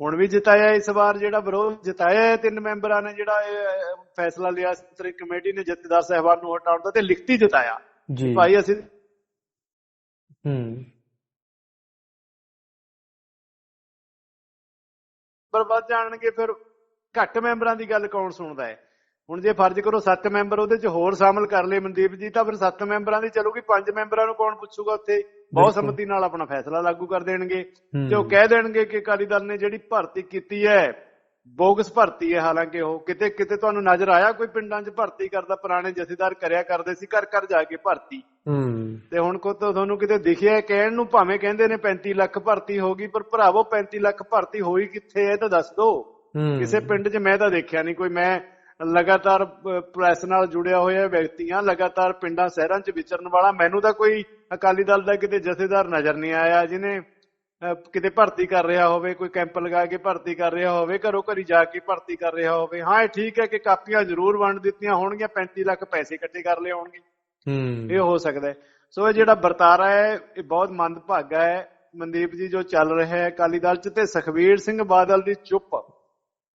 Speaker 1: ਹੁਣ ਵੀ ਜਿਤਾਇਆ ਇਸ ਵਾਰ ਜਿਹੜਾ ਵਿਰੋਧ ਜਿਤਾਇਆ ਤਿੰਨ ਮੈਂਬਰਾਂ ਨੇ ਜਿਹੜਾ ਫੈਸਲਾ ਲਿਆ ਅੰਤਰਿਮ ਕਮੇਟੀ ਨੇ ਜਥੇਦਾਰ ਸਾਹਿਬਾਨ ਨੂੰ ਹਟਾਉਣ ਦਾ ਤੇ ਲਿਖਤੀ ਜਿਤਾਇਆ।
Speaker 2: ਜੀ।
Speaker 1: ਭਾਈ ਅਸੀਂ
Speaker 2: ਹੂੰ।
Speaker 1: ਮੈਂਬਰ ਵੱਧ ਜਾਣਗੇ ਫਿਰ ਘੱਟ ਮੈਂਬਰਾਂ ਦੀ ਗੱਲ ਕੌਣ ਸੁਣਦਾ ਹੈ? ਹੁਣ ਜੇ ਫਰਜ਼ ਕਰੋ 7 ਮੈਂਬਰ ਉਹਦੇ ਚ ਹੋਰ ਸ਼ਾਮਲ ਕਰ ਲਏ ਮਨਦੀਪ ਜੀ ਤਾਂ ਫਿਰ 7 ਮੈਂਬਰਾਂ ਦੀ ਚੱਲੂਗੀ 5 ਮੈਂਬਰਾਂ ਨੂੰ ਕੌਣ ਪੁੱਛੂਗਾ ਉੱਥੇ? ਬਹੁਤ। ਸੰਮਤੀ ਨਾਲ ਆਪਣਾ ਫੈਸਲਾ ਲਾਗੂ ਕਰ ਦੇਣਗੇ। ਤੇ ਉਹ ਕਹਿ ਦੇਣਗੇ ਕਿ ਅਕਾਲੀ ਦਲ ਨੇ ਜਿਹੜੀ ਭਰਤੀ ਕੀਤੀ ਹੈ ਬੋਗਸ ਭਰਤੀ ਹੈ ਹਾਲਾਂਕਿ ਉਹ ਕਿਤੇ ਕਿਤੇ ਤੁਹਾਨੂੰ ਨਜ਼ਰ ਆਇਆ ਕੋਈ ਪਿੰਡਾਂ 'ਚ ਭਰਤੀ ਕਰਦਾ ਪੁਰਾਣੇ ਜਥੇਦਾਰ ਕਰਿਆ ਕਰਦੇ ਸੀ ਘਰ ਘਰ ਜਾ ਕੇ ਭਰਤੀ।
Speaker 2: ਹੂੰ।
Speaker 1: ਤੇ ਹੁਣ ਕੋ ਤੁਹਾਨੂੰ ਕਿਤੇ ਦਿਖਿਆ ਕਹਿਣ ਨੂੰ ਭਾਵੇਂ ਕਹਿੰਦੇ ਨੇ 35 ਲੱਖ ਭਰਤੀ ਹੋ ਗਈ ਪਰ ਭਰਾਵੋ 35 ਲੱਖ ਭਰਤੀ ਹੋਈ ਕਿੱਥੇ ਹੈ ਤਾਂ ਦੱਸ ਦਿਓ।
Speaker 2: ਹੂੰ।
Speaker 1: ਕਿਸੇ ਪਿੰਡ 'ਚ ਮੈਂ ਤਾਂ ਦੇਖਿਆ ਨਹੀਂ ਕੋਈ ਮੈਂ ਲਗਾਤਾਰ ਪ੍ਰੈਸ ਨਾਲ ਜੁੜਿਆ ਹੋਇਆ ਵਿਅਕਤੀ ਹਾਂ ਲਗਾਤਾਰ ਪਿੰਡਾਂ ਸ਼ਹਿਰਾਂ 'ਚ ਵਿਚਰਨ ਵਾਲਾ ਮੈਨੂੰ ਤਾਂ ਕੋਈ ਅਕਾਲੀ ਦਲ ਦਾ ਕਿਤੇ ਜਥੇਦਾਰ ਨਜ਼ਰ ਨਹੀਂ ਆਇਆ ਜਿਹਨੇ ਕਿਤੇ ਭਰਤੀ ਕਰ ਰਿਹਾ ਹੋਵੇ ਕੋਈ ਕੈਂਪ ਲਗਾ ਕੇ ਭਰਤੀ ਕਰ ਰਿਹਾ ਹੋਵੇ ਘਰੋਂ ਘਰੀ ਜਾ ਕੇ ਭਰਤੀ ਕਰ ਰਿਹਾ ਹੋਵੇ ਹਾਂ ਇਹ ਠੀਕ ਹੈ ਕਿ ਕਾਪੀਆਂ ਜ਼ਰੂਰ ਵੰਡ ਦਿੱਤੀਆਂ ਹੋਣਗੀਆਂ 35 ਲੱਖ ਪੈਸੇ ਇਕੱਠੇ ਕਰ ਲਏ ਹੋਣਗੇ।
Speaker 2: ਹੂੰ।
Speaker 1: ਇਹ ਹੋ ਸਕਦਾ ਸੋ ਇਹ ਜਿਹੜਾ ਵਰਤਾਰਾ ਹੈ ਇਹ ਬਹੁਤ ਮੰਦਭਾਗਾ ਹੈ। ਮਨਦੀਪ ਜੀ ਜੋ ਚੱਲ ਰਿਹਾ ਹੈ ਅਕਾਲੀ ਦਲ ਚ ਤੇ ਸੁਖਵੀਰ ਸਿੰਘ ਬਾਦਲ ਦੀ ਚੁੱਪ।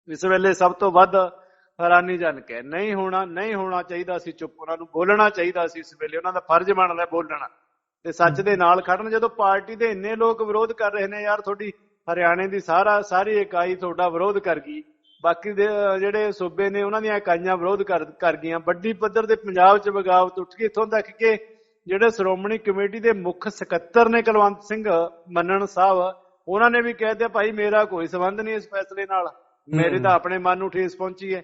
Speaker 1: ਇਸ ਵੇਲੇ ਸਭ ਤੋਂ ਵੱਧ ਹੈਰਾਨੀਜਨਕ ਹੈ ਨਹੀਂ ਹੋਣਾ ਨਹੀਂ ਹੋਣਾ ਚਾਹੀਦਾ ਸੀ ਚੁੱਪ। ਉਹਨਾਂ ਨੂੰ ਬੋਲਣਾ ਚਾਹੀਦਾ ਸੀ ਇਸ ਵੇਲੇ। ਉਹਨਾਂ ਦਾ ਫਰਜ਼ ਬਣਦਾ ਬੋਲਣਾ। ਤੇ ਸੱਚ ਦੇ ਨਾਲ ਖੜਨ ਜਦੋਂ ਪਾਰਟੀ ਦੇ ਇੰਨੇ ਲੋਕ ਵਿਰੋਧ ਕਰ ਰਹੇ ਨੇ ਯਾਰ ਤੁਹਾਡੀ ਹਰਿਆਣੇ ਦੀ ਸਾਰਾ ਸਾਰੀ ਇਕਾਈ ਤੁਹਾਡਾ ਵਿਰੋਧ ਕਰ ਗਈ। ਬਾਕੀ ਦੇ ਜਿਹੜੇ ਸੂਬੇ ਨੇ ਉਹਨਾਂ ਦੀਆਂ ਇਕਾਈਆਂ ਵਿਰੋਧ ਕਰ ਕਰ ਗਈਆਂ। ਵੱਡੀ ਪੱਧਰ ਤੇ ਪੰਜਾਬ 'ਚ ਬਗਾਵਤ ਉੱਠ ਗਈ ਇੱਥੋਂ ਤੱਕ ਕਿ ਜਿਹੜੇ ਸ਼੍ਰੋਮਣੀ ਕਮੇਟੀ ਦੇ ਮੁੱਖ ਸਕੱਤਰ ਨੇ ਕੁਲਵੰਤ ਸਿੰਘ ਮੰਨਣ ਸਾਹਿਬ ਉਹਨਾਂ ਨੇ ਵੀ ਕਹਿ ਦਿੱਤਾ ਭਾਈ ਮੇਰਾ ਕੋਈ ਸਬੰਧ ਨਹੀਂ ਇਸ ਫੈਸਲੇ ਨਾਲ। ਮੇਰੇ ਤਾਂ ਆਪਣੇ ਮਨ ਨੂੰ ਠੇਸ ਪਹੁੰਚੀ ਹੈ।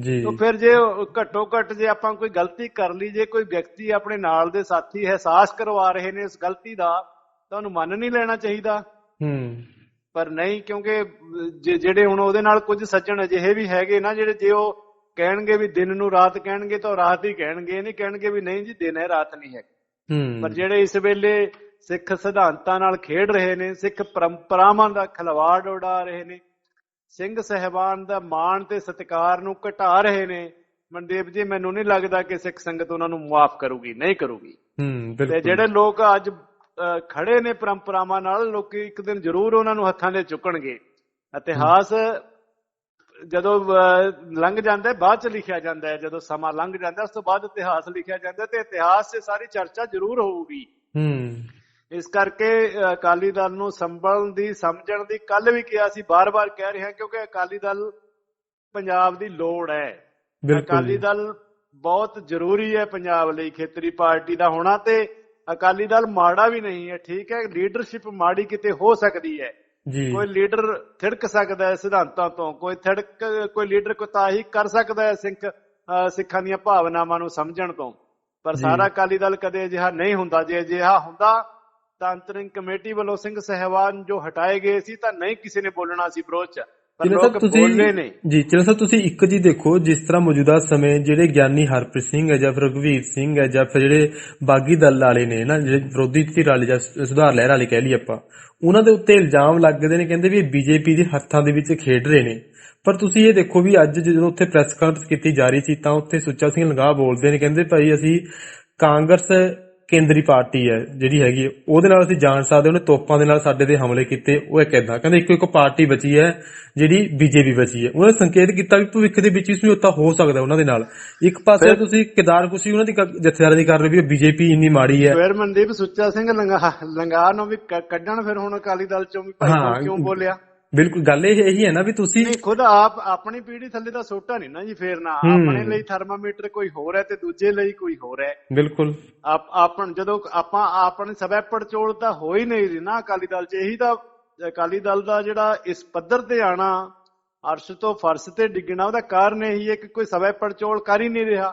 Speaker 2: ਜੀ।
Speaker 1: ਤਾਂ ਫਿਰ ਜੇ ਘੱਟੋ ਘੱਟ ਜੇ ਆਪਾਂ ਕੋਈ ਗਲਤੀ ਕਰ ਲਈ ਜੇ ਕੋਈ ਵਿਅਕਤੀ ਆਪਣੇ ਨਾਲ ਦੇ ਸਾਥੀ ਅਹਿਸਾਸ ਕਰਵਾ ਰਹੇ ਨੇ ਇਸ ਗਲਤੀ ਦਾ ਤਾਂ ਉਹਨੂੰ ਮੰਨ ਨਹੀਂ ਲੈਣਾ ਚਾਹੀਦਾ।
Speaker 2: ਹੂੰ।
Speaker 1: ਪਰ ਨਹੀਂ ਕਿਉਂਕਿ ਜਿਹੜੇ ਹੁਣ ਉਹਦੇ ਨਾਲ ਕੁਝ ਸੱਜਣ ਅਜਿਹੇ ਵੀ ਹੈਗੇ ਨਾ ਜਿਹੜੇ ਜੇ ਉਹ ਕਹਿਣਗੇ ਵੀ ਦਿਨ ਨੂੰ ਰਾਤ ਕਹਿਣਗੇ ਤਾਂ ਰਾਤ ਹੀ ਕਹਿਣਗੇ। ਇਹ ਨਹੀਂ ਕਹਿਣਗੇ ਵੀ ਨਹੀਂ ਜੀ ਦਿਨ ਹੈ ਰਾਤ ਨਹੀਂ ਹੈ।
Speaker 2: ਹੂੰ।
Speaker 1: ਪਰ ਜਿਹੜੇ ਇਸ ਵੇਲੇ ਸਿੱਖ ਸਿਧਾਂਤਾਂ ਨਾਲ ਖੇਡ ਰਹੇ ਨੇ ਸਿੱਖ ਪਰੰਪਰਾਵਾਂ ਦਾ ਖਿਲਵਾੜ ਉਡਾ ਰਹੇ ਨੇ ਸਿੰਘ ਸਹਿਬਾਨ ਦਾ ਮਾਣ ਤੇ ਸਤਿਕਾਰ ਨੂੰ ਘਟਾ ਰਹੇ ਨੇ। ਮਨਦੀਪ ਜੀ ਮੈਨੂੰ ਨਹੀਂ ਲੱਗਦਾ ਕਿ ਸਿੱਖ ਸੰਗਤ ਉਹਨਾਂ ਨੂੰ ਮਾਫ ਕਰੂਗੀ ਨਹੀਂ ਕਰੂਗੀ।
Speaker 2: ਹੂੰ
Speaker 1: ਤੇ ਜਿਹੜੇ ਲੋਕ ਅੱਜ ਖੜੇ ਨੇ ਪਰੰਪਰਾਵਾਂ ਨਾਲ ਲੋਕੀ ਇੱਕ ਦਿਨ ਜ਼ਰੂਰ ਉਹਨਾਂ ਨੂੰ ਹੱਥਾਂ ਦੇ ਚੁੱਕਣਗੇ। ਇਤਿਹਾਸ ਜਦੋਂ ਲੰਘ ਜਾਂਦਾ ਹੈ ਬਾਅਦ ਚ ਲਿਖਿਆ ਜਾਂਦਾ ਹੈ। ਜਦੋਂ ਸਮਾਂ ਲੰਘ ਜਾਂਦਾ ਉਸ ਤੋਂ ਬਾਅਦ ਇਤਿਹਾਸ ਲਿਖਿਆ ਜਾਂਦਾ ਤੇ ਇਤਿਹਾਸ 'ਚ ਸਾਰੀ ਚਰਚਾ ਜ਼ਰੂਰ ਹੋਊਗੀ।
Speaker 2: ਹੂੰ।
Speaker 1: ਇਸ ਕਰਕੇ ਅਕਾਲੀ ਦਲ ਨੂੰ ਸੰਭਲਣ ਦੀ ਸਮਝਣ ਦੀ ਕੱਲ ਵੀ ਕਿਹਾ ਸੀ ਬਾਰ-ਬਾਰ ਕਹਿ ਰਹੇ ਹਾਂ ਕਿਉਂਕਿ ਅਕਾਲੀ ਦਲ ਪੰਜਾਬ ਦੀ ਲੋੜ ਹੈ। ਅਕਾਲੀ। ਦਲ ਬਹੁਤ ਜ਼ਰੂਰੀ ਹੈ ਪੰਜਾਬ ਲਈ ਖੇਤਰੀ ਪਾਰਟੀ ਦਾ ਹੋਣਾ ਤੇ ਅਕਾਲੀ ਦਲ ਮਾੜਾ ਵੀ ਨਹੀਂ ਹੈ ਠੀਕ ਹੈ? ਲੀਡਰਸ਼ਿਪ ਮਾੜੀ ਕਿਤੇ ਹੋ ਸਕਦੀ ਹੈ। ਕੋਈ ਲੀਡਰ ਥਿੜਕ ਸਕਦਾ ਹੈ ਸਿਧਾਂਤਾਂ ਤੋਂ ਕੋਈ ਥਿੜਕ ਕੋਈ ਲੀਡਰ ਕੋਤਾਹੀ ਕਰ ਸਕਦਾ ਹੈ ਸਿੱਖ ਸਿੱਖਾਂ ਦੀਆਂ ਭਾਵਨਾਵਾਂ ਨੂੰ ਸਮਝਣ ਤੋਂ। ਪਰ। ਸਾਰਾ ਅਕਾਲੀ ਦਲ ਕਦੇ ਅਜਿਹਾ ਨਹੀਂ ਹੁੰਦਾ ਜੇ ਅਜਿਹਾ ਹੁੰਦਾ ਤਾਂ ਅੰਤਰਿੰਗ ਕਮੇਟੀ ਵੱਲੋਂ ਸਿੰਘ ਸਹਿਬਾਨ ਜੋ ਹਟਾਏ ਗਏ ਸੀ ਤਾਂ ਨਹੀਂ ਕਿਸੇ ਨੇ ਬੋਲਣਾ ਸੀ ਵਿਰੋਧ ਚ ਪਰ ਲੋਕ
Speaker 2: ਸਰ ਤੁਸੀਂ
Speaker 1: ਬੋਲੇ ਨੇ।
Speaker 2: ਜੀ ਚਲੋ ਸਰ ਤੁਸੀਂ ਇੱਕ ਜੀ ਦੇਖੋ ਜਿਸ ਤਰ੍ਹਾਂ ਮੌਜੂਦਾ ਸਮੇਂ ਜਿਹੜੇ ਗਿਆਨੀ ਹਰਪ੍ਰੀਤ ਸਿੰਘ ਹੈ ਜਾਂ ਫਿਰ ਰਘਵੀਰ ਸਿੰਘ ਹੈ ਜਾਂ ਫਿਰ ਜਿਹੜੇ ਬਾਗੀ ਦਲ ਵਾਲੇ ਨੇ ਨਾ ਜਿਹੜੇ ਵਿਰੋਧੀ ਧਿਰ ਵਾਲੇ ਜਾਂ ਸੁਧਾਰ ਲਹਿਰ ਵਾਲੇ ਕਹਿ ਲਈ ਆਪਾਂ ਉਹਨਾਂ ਦੇ ਉੱਤੇ ਇਲਜ਼ਾਮ ਲੱਗਦੇ ਨੇ ਕਹਿੰਦੇ ਵੀ ਬੀਜੇਪੀ ਦੇ ਹੱਥਾਂ ਦੇ ਵਿੱਚ ਖੇਡ ਰਹੇ ਨੇ। ਪਰ ਤੁਸੀਂ ਇਹ ਦੇਖੋ ਵੀ ਅੱਜ ਜਦੋਂ ਉੱਥੇ ਪ੍ਰੈਸ ਕਾਨਫਰੰਸ ਕੀਤੀ ਜਾ ਰਹੀ ਸੀ ਤਾਂ ਉੱਥੇ ਸੁੱਚਾ ਸਿੰਘ ਲੰਗਾਹ ਬੋਲਦੇ ਨੇ ਕਹਿੰਦੇ ਭਾਈ ਅਸੀਂ ਕਾਂਗਰਸ ਕੇਂਦਰੀ ਪਾਰਟੀ ਹੈ ਜਿਹੜੀ ਹੈਗੀ ਉਹਦੇ ਨਾਲ ਅਸੀਂ ਜਾਣ ਸਕਦੇ ਉਹਨੇ ਤੋਪਾਂ ਦੇ ਨਾਲ ਸਾਡੇ ਤੇ ਹਮਲੇ ਕੀਤੇ ਉਹ ਇੱਕ ਏਦਾਂ ਕਹਿੰਦੇ ਇੱਕੋ ਇੱਕ ਪਾਰਟੀ ਬਚੀ ਹੈ ਜਿਹੜੀ ਬੀਜੇਪੀ ਬਚੀ ਹੈ। ਉਹਨਾਂ ਨੇ ਸੰਕੇਤ ਕੀਤਾ ਵੀ ਭਵਿੱਖ ਦੇ ਵਿੱਚ ਸਮਝੌਤਾ ਹੋ ਸਕਦਾ ਉਹਨਾਂ ਦੇ ਨਾਲ। ਇੱਕ ਪਾਸੇ ਤੁਸੀਂ ਕਿਦਾਰ ਕੁਸ਼ੀ ਉਹਨਾਂ ਦੀ ਜਥੇਦਾਰੀ ਕਰ ਰਹੇ ਵੀ ਬੀਜੇਪੀ ਇੰਨੀ ਮਾੜੀ ਹੈ।
Speaker 1: ਫਿਰ ਮਨਦੀਪ ਸੁੱਚਾ ਸਿੰਘ ਲੰਗਾ ਲੰਗਾ ਨੂੰ ਵੀ ਕੱਢਣ ਫਿਰ ਹੁਣ ਅਕਾਲੀ ਦਲ ਚੋਂ ਵੀ ਭਾਈ ਕਿਉਂ ਬੋਲਿਆ?
Speaker 2: ਬਿਲਕੁਲ ਗੱਲ ਇਹ ਇਹੀ ਹੈ ਨਾ ਵੀ ਤੁਸੀਂ
Speaker 1: ਨਹੀਂ ਖੁਦ ਆਪ ਆਪਣੀ ਪੀੜੀ ਥੱਲੇ ਦਾ ਸੋਟਾ ਨਹੀਂ ਨਾ ਜੀ ਫੇਰਨਾ। ਆਪਣੇ ਲਈ ਥਰਮਾਮੀਟਰ ਕੋਈ ਹੋਰ ਹੈ ਤੇ ਦੂਜੇ ਲਈ ਕੋਈ ਹੋਰ ਹੈ।
Speaker 2: ਬਿਲਕੁਲ।
Speaker 1: ਆਪ ਆਪਣ ਜਦੋਂ ਆਪਾਂ ਆਪਣੀ ਸਵੈ ਪੜਚੋਲ ਤਾਂ ਹੋ ਹੀ ਨਹੀਂ ਰਹੀ ਨਾ ਅਕਾਲੀ ਦਲ 'ਚ। ਇਹੀ ਤਾਂ ਅਕਾਲੀ ਦਲ ਦਾ ਜਿਹੜਾ ਇਸ ਪੱਧਰ ਤੇ ਆਣਾ ਅਰਸ਼ ਤੋਂ ਫਰਸ਼ ਤੇ ਡਿੱਗਣਾ ਉਹਦਾ ਕਾਰਨ ਇਹੀ ਹੈ ਕਿ ਕੋਈ ਸਵੈ ਪੜਚੋਲ ਕਰ ਹੀ ਨਹੀਂ ਰਿਹਾ।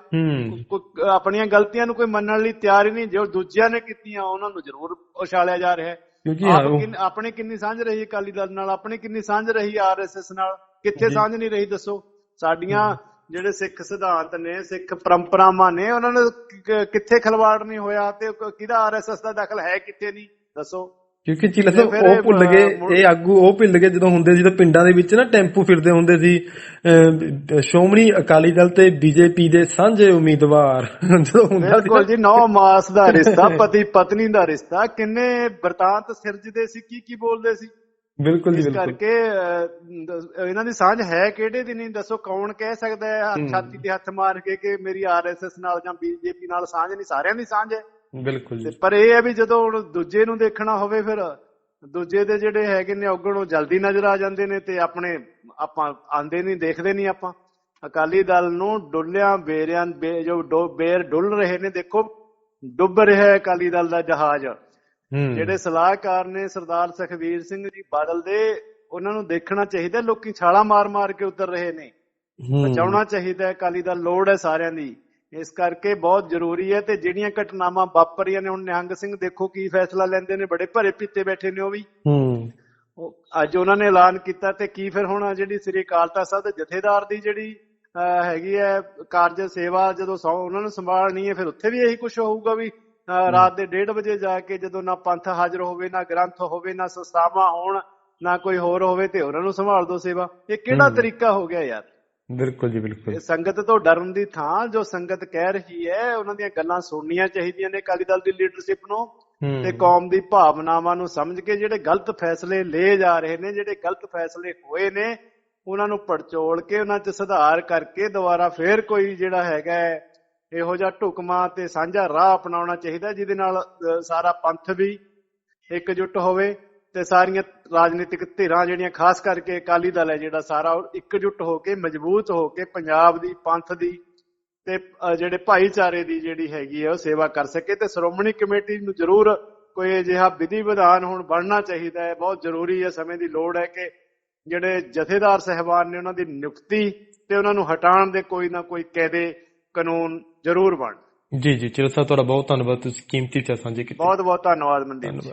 Speaker 1: ਆਪਣੀਆਂ ਗਲਤੀਆਂ ਨੂੰ ਕੋਈ ਮੰਨਣ ਲਈ ਤਿਆਰ ਹੀ ਨਹੀਂ। ਜੋ ਦੂਜਿਆਂ ਨੇ ਕੀਤੀਆਂ ਉਹਨਾਂ ਨੂੰ ਜ਼ਰੂਰ ਉਛਾਲਿਆ ਜਾ ਰਿਹਾ ਹੈ।
Speaker 2: ਕਿਉਂਕਿ
Speaker 1: ਆਪਣੀ ਕਿੰਨੀ ਸਾਂਝ ਰਹੀ ਅਕਾਲੀ ਦਲ ਨਾਲ? ਆਪਣੀ ਕਿੰਨੀ ਸਾਂਝ ਰਹੀ ਆਰਐਸਐਸ ਨਾਲ? ਕਿੱਥੇ। ਸਾਂਝ ਨਹੀਂ ਰਹੀ ਦੱਸੋ? ਸਾਡੀਆਂ ਜਿਹੜੇ ਸਿੱਖ ਸਿਧਾਂਤ ਨੇ ਸਿੱਖ ਪਰੰਪਰਾਵਾਂ ਨੇ ਉਹਨਾਂ ਨੇ ਕਿੱਥੇ ਖਲਵਾੜ ਨਹੀਂ ਹੋਇਆ ਤੇ ਕਿਹਦਾ ਆਰਐਸਐਸ ਦਾ ਦਖਲ ਹੈ ਕਿੱਥੇ ਨਹੀਂ? ਦੱਸੋ।
Speaker 2: ਕਿਉਂਕਿ ਚਿਲਾ
Speaker 1: ਤੇ
Speaker 2: ਸਾਹਿਬ
Speaker 1: ਫਿਰ
Speaker 2: ਉਹ ਭੁੱਲ ਗਏ ਇਹ ਆਗੂ ਉਹ ਭੁੱਲ ਗਏ ਜਦੋਂ ਹੁੰਦੇ ਸੀ ਤਾਂ ਪਿੰਡਾਂ ਦੇ ਵਿੱਚ ਨਾ ਟੈਂਪੂ ਫਿਰਦੇ ਹੁੰਦੇ ਸੀ। ਅਹ, ਸ਼੍ਰੋਮਣੀ ਅਕਾਲੀ ਦਲ ਤੇ ਬੀਜੇਪੀ ਦੇ ਸਾਂਝੇ ਉਮੀਦਵਾਰ *laughs* ਜਦੋਂ ਹੁੰਦਾ ਸੀ
Speaker 1: ਬਿਲਕੁਲ ਜੀ ਨੌ ਮਾਸ ਦਾ ਰਿਸ਼ਤਾ *laughs* ਪਤੀ ਪਤਨੀ ਦਾ ਰਿਸ਼ਤਾ। ਕਿੰਨੇ ਵਰਤਾਂਤ ਸਿਰਜਦੇ ਸੀ ਕੀ ਕੀ ਬੋਲਦੇ ਸੀ?
Speaker 2: ਬਿਲਕੁਲ ਜੀ
Speaker 1: ਇਸ
Speaker 2: ਬਿਲਕੁਲ।
Speaker 1: ਕਰਕੇ ਇਹਨਾਂ ਦੀ ਸਾਂਝ ਹੈ ਕਿਹੜੇ ਦੀ ਨਹੀਂ ਦੱਸੋ ਕੌਣ ਕਹਿ ਸਕਦਾ ਹੂੰ। ਛਾਤੀ ਤੇ ਹੱਥ ਮਾਰ ਕੇ ਕਿ ਮੇਰੀ ਆਰਐਸਐਸ ਨਾਲ ਜਾਂ ਬੀਜੇਪੀ ਨਾਲ ਸਾਂਝ ਨਹੀਂ ਸਾਰਿਆਂ ਦੀ ਸਾਂਝ ਹੈ।
Speaker 2: ਬਿਲਕੁਲ ਜੀ।
Speaker 1: ਪਰ ਇਹ ਹੈ ਵੀ ਜਦੋਂ ਹੁਣ ਦੂਜੇ ਨੂੰ ਦੇਖਣਾ ਹੋਵੇ ਫਿਰ ਦੂਜੇ ਦੇ ਜਿਹੜੇ ਹੈਗੇ ਨੇ ਔਗਣ ਉਹ ਜਲਦੀ ਨਜ਼ਰ ਆ ਜਾਂਦੇ ਨੇ ਤੇ ਆਪਣੇ ਆਪਾਂ ਆਂਦੇ ਨਹੀਂ ਦੇਖਦੇ ਨਹੀਂ ਆਪਾਂ। ਅਕਾਲੀ ਦਲ ਨੂੰ ਡੁੱਲਿਆਂ ਬੇਰਿਆਂ ਜੋ ਡੋ- ਬੇਰ ਡੁੱਲ ਰਹੇ ਨੇ ਦੇਖੋ ਡੁੱਬ ਰਿਹਾ ਹੈ ਅਕਾਲੀ ਦਲ ਦਾ ਜਹਾਜ਼। ਜਿਹੜੇ ਸਲਾਹਕਾਰ ਨੇ ਸਰਦਾਰ ਸੁਖਵੀਰ ਸਿੰਘ ਜੀ ਬਾਦਲ ਦੇ ਉਹਨਾਂ ਨੂੰ ਦੇਖਣਾ ਚਾਹੀਦਾ ਲੋਕੀ ਛਾਲਾਂ ਮਾਰ-ਮਾਰ ਕੇ ਉਤਰ ਰਹੇ ਨੇ। ਬਚਾਉਣਾ ਚਾਹੀਦਾ ਹੈ ਅਕਾਲੀ ਦਲ ਲੋੜ ਹੈ ਸਾਰਿਆਂ ਦੀ। ਇਸ ਕਰਕੇ ਬਹੁਤ ਜ਼ਰੂਰੀ ਹੈ ਤੇ ਜਿਹੜੀਆਂ ਘਟਨਾਵਾਂ ਵਾਪਰੀਆਂ ਨੇ ਹੁਣ ਨਿਹੰਗ ਸਿੰਘ ਦੇਖੋ ਕੀ ਫੈਸਲਾ ਲੈਂਦੇ ਨੇ ਬੜੇ ਭਰੇ ਪਿੱਤੇ ਬੈਠੇ ਨੇ ਉਹ ਵੀ।
Speaker 2: ਹੂੰ।
Speaker 1: ਅੱਜ ਉਹਨਾਂ ਨੇ ਐਲਾਨ ਕੀਤਾ ਤੇ ਕੀ ਫਿਰ ਹੁਣ ਜਿਹੜੀ ਸ੍ਰੀ ਅਕਾਲ ਤਖਤ ਸਾਹਿਬ ਦੇ ਜਥੇਦਾਰ ਦੀ ਜਿਹੜੀ ਹੈਗੀ ਹੈ ਕਾਰਜ ਸੇਵਾ ਜਦੋਂ ਸੌ ਉਹਨਾਂ ਨੂੰ ਸੰਭਾਲਣੀ ਹੈ ਫਿਰ ਉੱਥੇ ਵੀ ਇਹੀ ਕੁਝ ਹੋਊਗਾ ਵੀ ਰਾਤ ਦੇ 1:30 ਵਜੇ ਜਾ ਕੇ ਜਦੋਂ ਨਾ ਪੰਥ ਹਾਜ਼ਰ ਹੋਵੇ ਨਾ ਗ੍ਰੰਥ ਹੋਵੇ ਨਾ ਸੰਸਥਾਵਾਂ ਹੋਣ ਨਾ ਕੋਈ ਹੋਰ ਹੋਵੇ ਤੇ ਉਹਨਾਂ ਨੂੰ ਸੰਭਾਲ ਦੋ ਸੇਵਾ। ਇਹ ਕਿਹੜਾ। ਤਰੀਕਾ ਹੋ ਗਿਆ ਯਾਰ?
Speaker 2: ਬਿਲਕੁਲ ਜੀ ਬਿਲਕੁਲ।
Speaker 1: ਸੰਗਤ ਤੋਂ ਡਰਨ ਦੀ ਥਾਂ ਜੋ ਸੰਗਤ ਕਹਿ ਰਹੀ ਹੈ ਉਹਨਾਂ ਦੀਆਂ ਗੱਲਾਂ ਸੁਣਨੀਆਂ ਚਾਹੀਦੀਆਂ ਨੇ ਅਕਾਲੀ ਦਲ ਦੀ ਲੀਡਰਸ਼ਿਪ ਨੂੰ ਤੇ ਕੌਮ ਦੀ ਭਾਵਨਾਵਾਂ ਨੂੰ ਸਮਝ ਕੇ ਜਿਹੜੇ ਗਲਤ ਫੈਸਲੇ ਲਏ ਜਾ ਰਹੇ ਨੇ ਜਿਹੜੇ ਗਲਤ ਫੈਸਲੇ ਹੋਏ ਨੇ ਉਹਨਾਂ ਨੂੰ ਪੜਚੋਲ ਕੇ ਉਹਨਾਂ 'ਚ ਸੁਧਾਰ ਕਰਕੇ ਦੁਬਾਰਾ ਫੇਰ ਕੋਈ ਜਿਹੜਾ ਹੈਗਾ ਹੈ, ਇਹੋ ਜਿਹਾ ਢੁਕਮਾ ਤੇ ਸਾਂਝਾ ਰਾਹ ਅਪਣਾਉਣਾ ਚਾਹੀਦਾ ਜਿਹਦੇ ਨਾਲ ਸਾਰਾ ਪੰਥ ਵੀ ਇਕਜੁੱਟ ਹੋਵੇ। ਤੇ ਸਾਰੀਆਂ ਰਾਜਨੀਤਿਕ ਧਿਰਾਂ ਜਿਹੜੀਆਂ ਖਾਸ ਕਰਕੇ ਅਕਾਲੀ ਦਲ ਹੈ ਜਿਹੜਾ ਸਾਰਾ ਇਕਜੁੱਟ ਹੋ ਕੇ ਮਜ਼ਬੂਤ ਹੋ ਕੇ ਪੰਜਾਬ ਦੀ ਪੰਥ ਦੀ ਤੇ ਜਿਹੜੇ ਭਾਈਚਾਰੇ ਦੀ ਜਿਹੜੀ ਹੈਗੀ ਹੈ ਉਹ ਸੇਵਾ ਕਰ ਸਕੇ ਤੇ ਸ਼੍ਰੋਮਣੀ ਕਮੇਟੀ ਨੂੰ ਜ਼ਰੂਰ ਕੋਈ ਅਜਿਹਾ ਵਿਧੀ ਵਿਧਾਨ ਹੁਣ ਬਣਨਾ ਚਾਹੀਦਾ ਹੈ। ਬਹੁਤ ਜ਼ਰੂਰੀ ਹੈ ਸਮੇਂ ਦੀ ਲੋੜ ਹੈ ਕਿ ਜਿਹੜੇ ਜਥੇਦਾਰ ਸਹਿਬਾਨ ਨੇ ਉਹਨਾਂ ਦੀ ਨਿਯੁਕਤੀ ਤੇ ਉਹਨਾਂ ਨੂੰ ਹਟਾਉਣ ਦੇ ਕੋਈ ਨਾ ਕੋਈ ਕਾਇਦੇ ਕਾਨੂੰਨ ਜ਼ਰੂਰ ਬਣ
Speaker 2: ਜੀ ਜੀ ਚਲੋ ਸਰ ਤੁਹਾਡਾ ਬਹੁਤ ਧੰਨਵਾਦ ਤੁਸੀਂ ਕੀਮਤੀ ਵਿਚਾਰ ਸਾਂਝੇ ਕੀਤੇ।
Speaker 1: ਬਹੁਤ ਬਹੁਤ ਧੰਨਵਾਦ ਮਨਦੀਪ ਜੀ।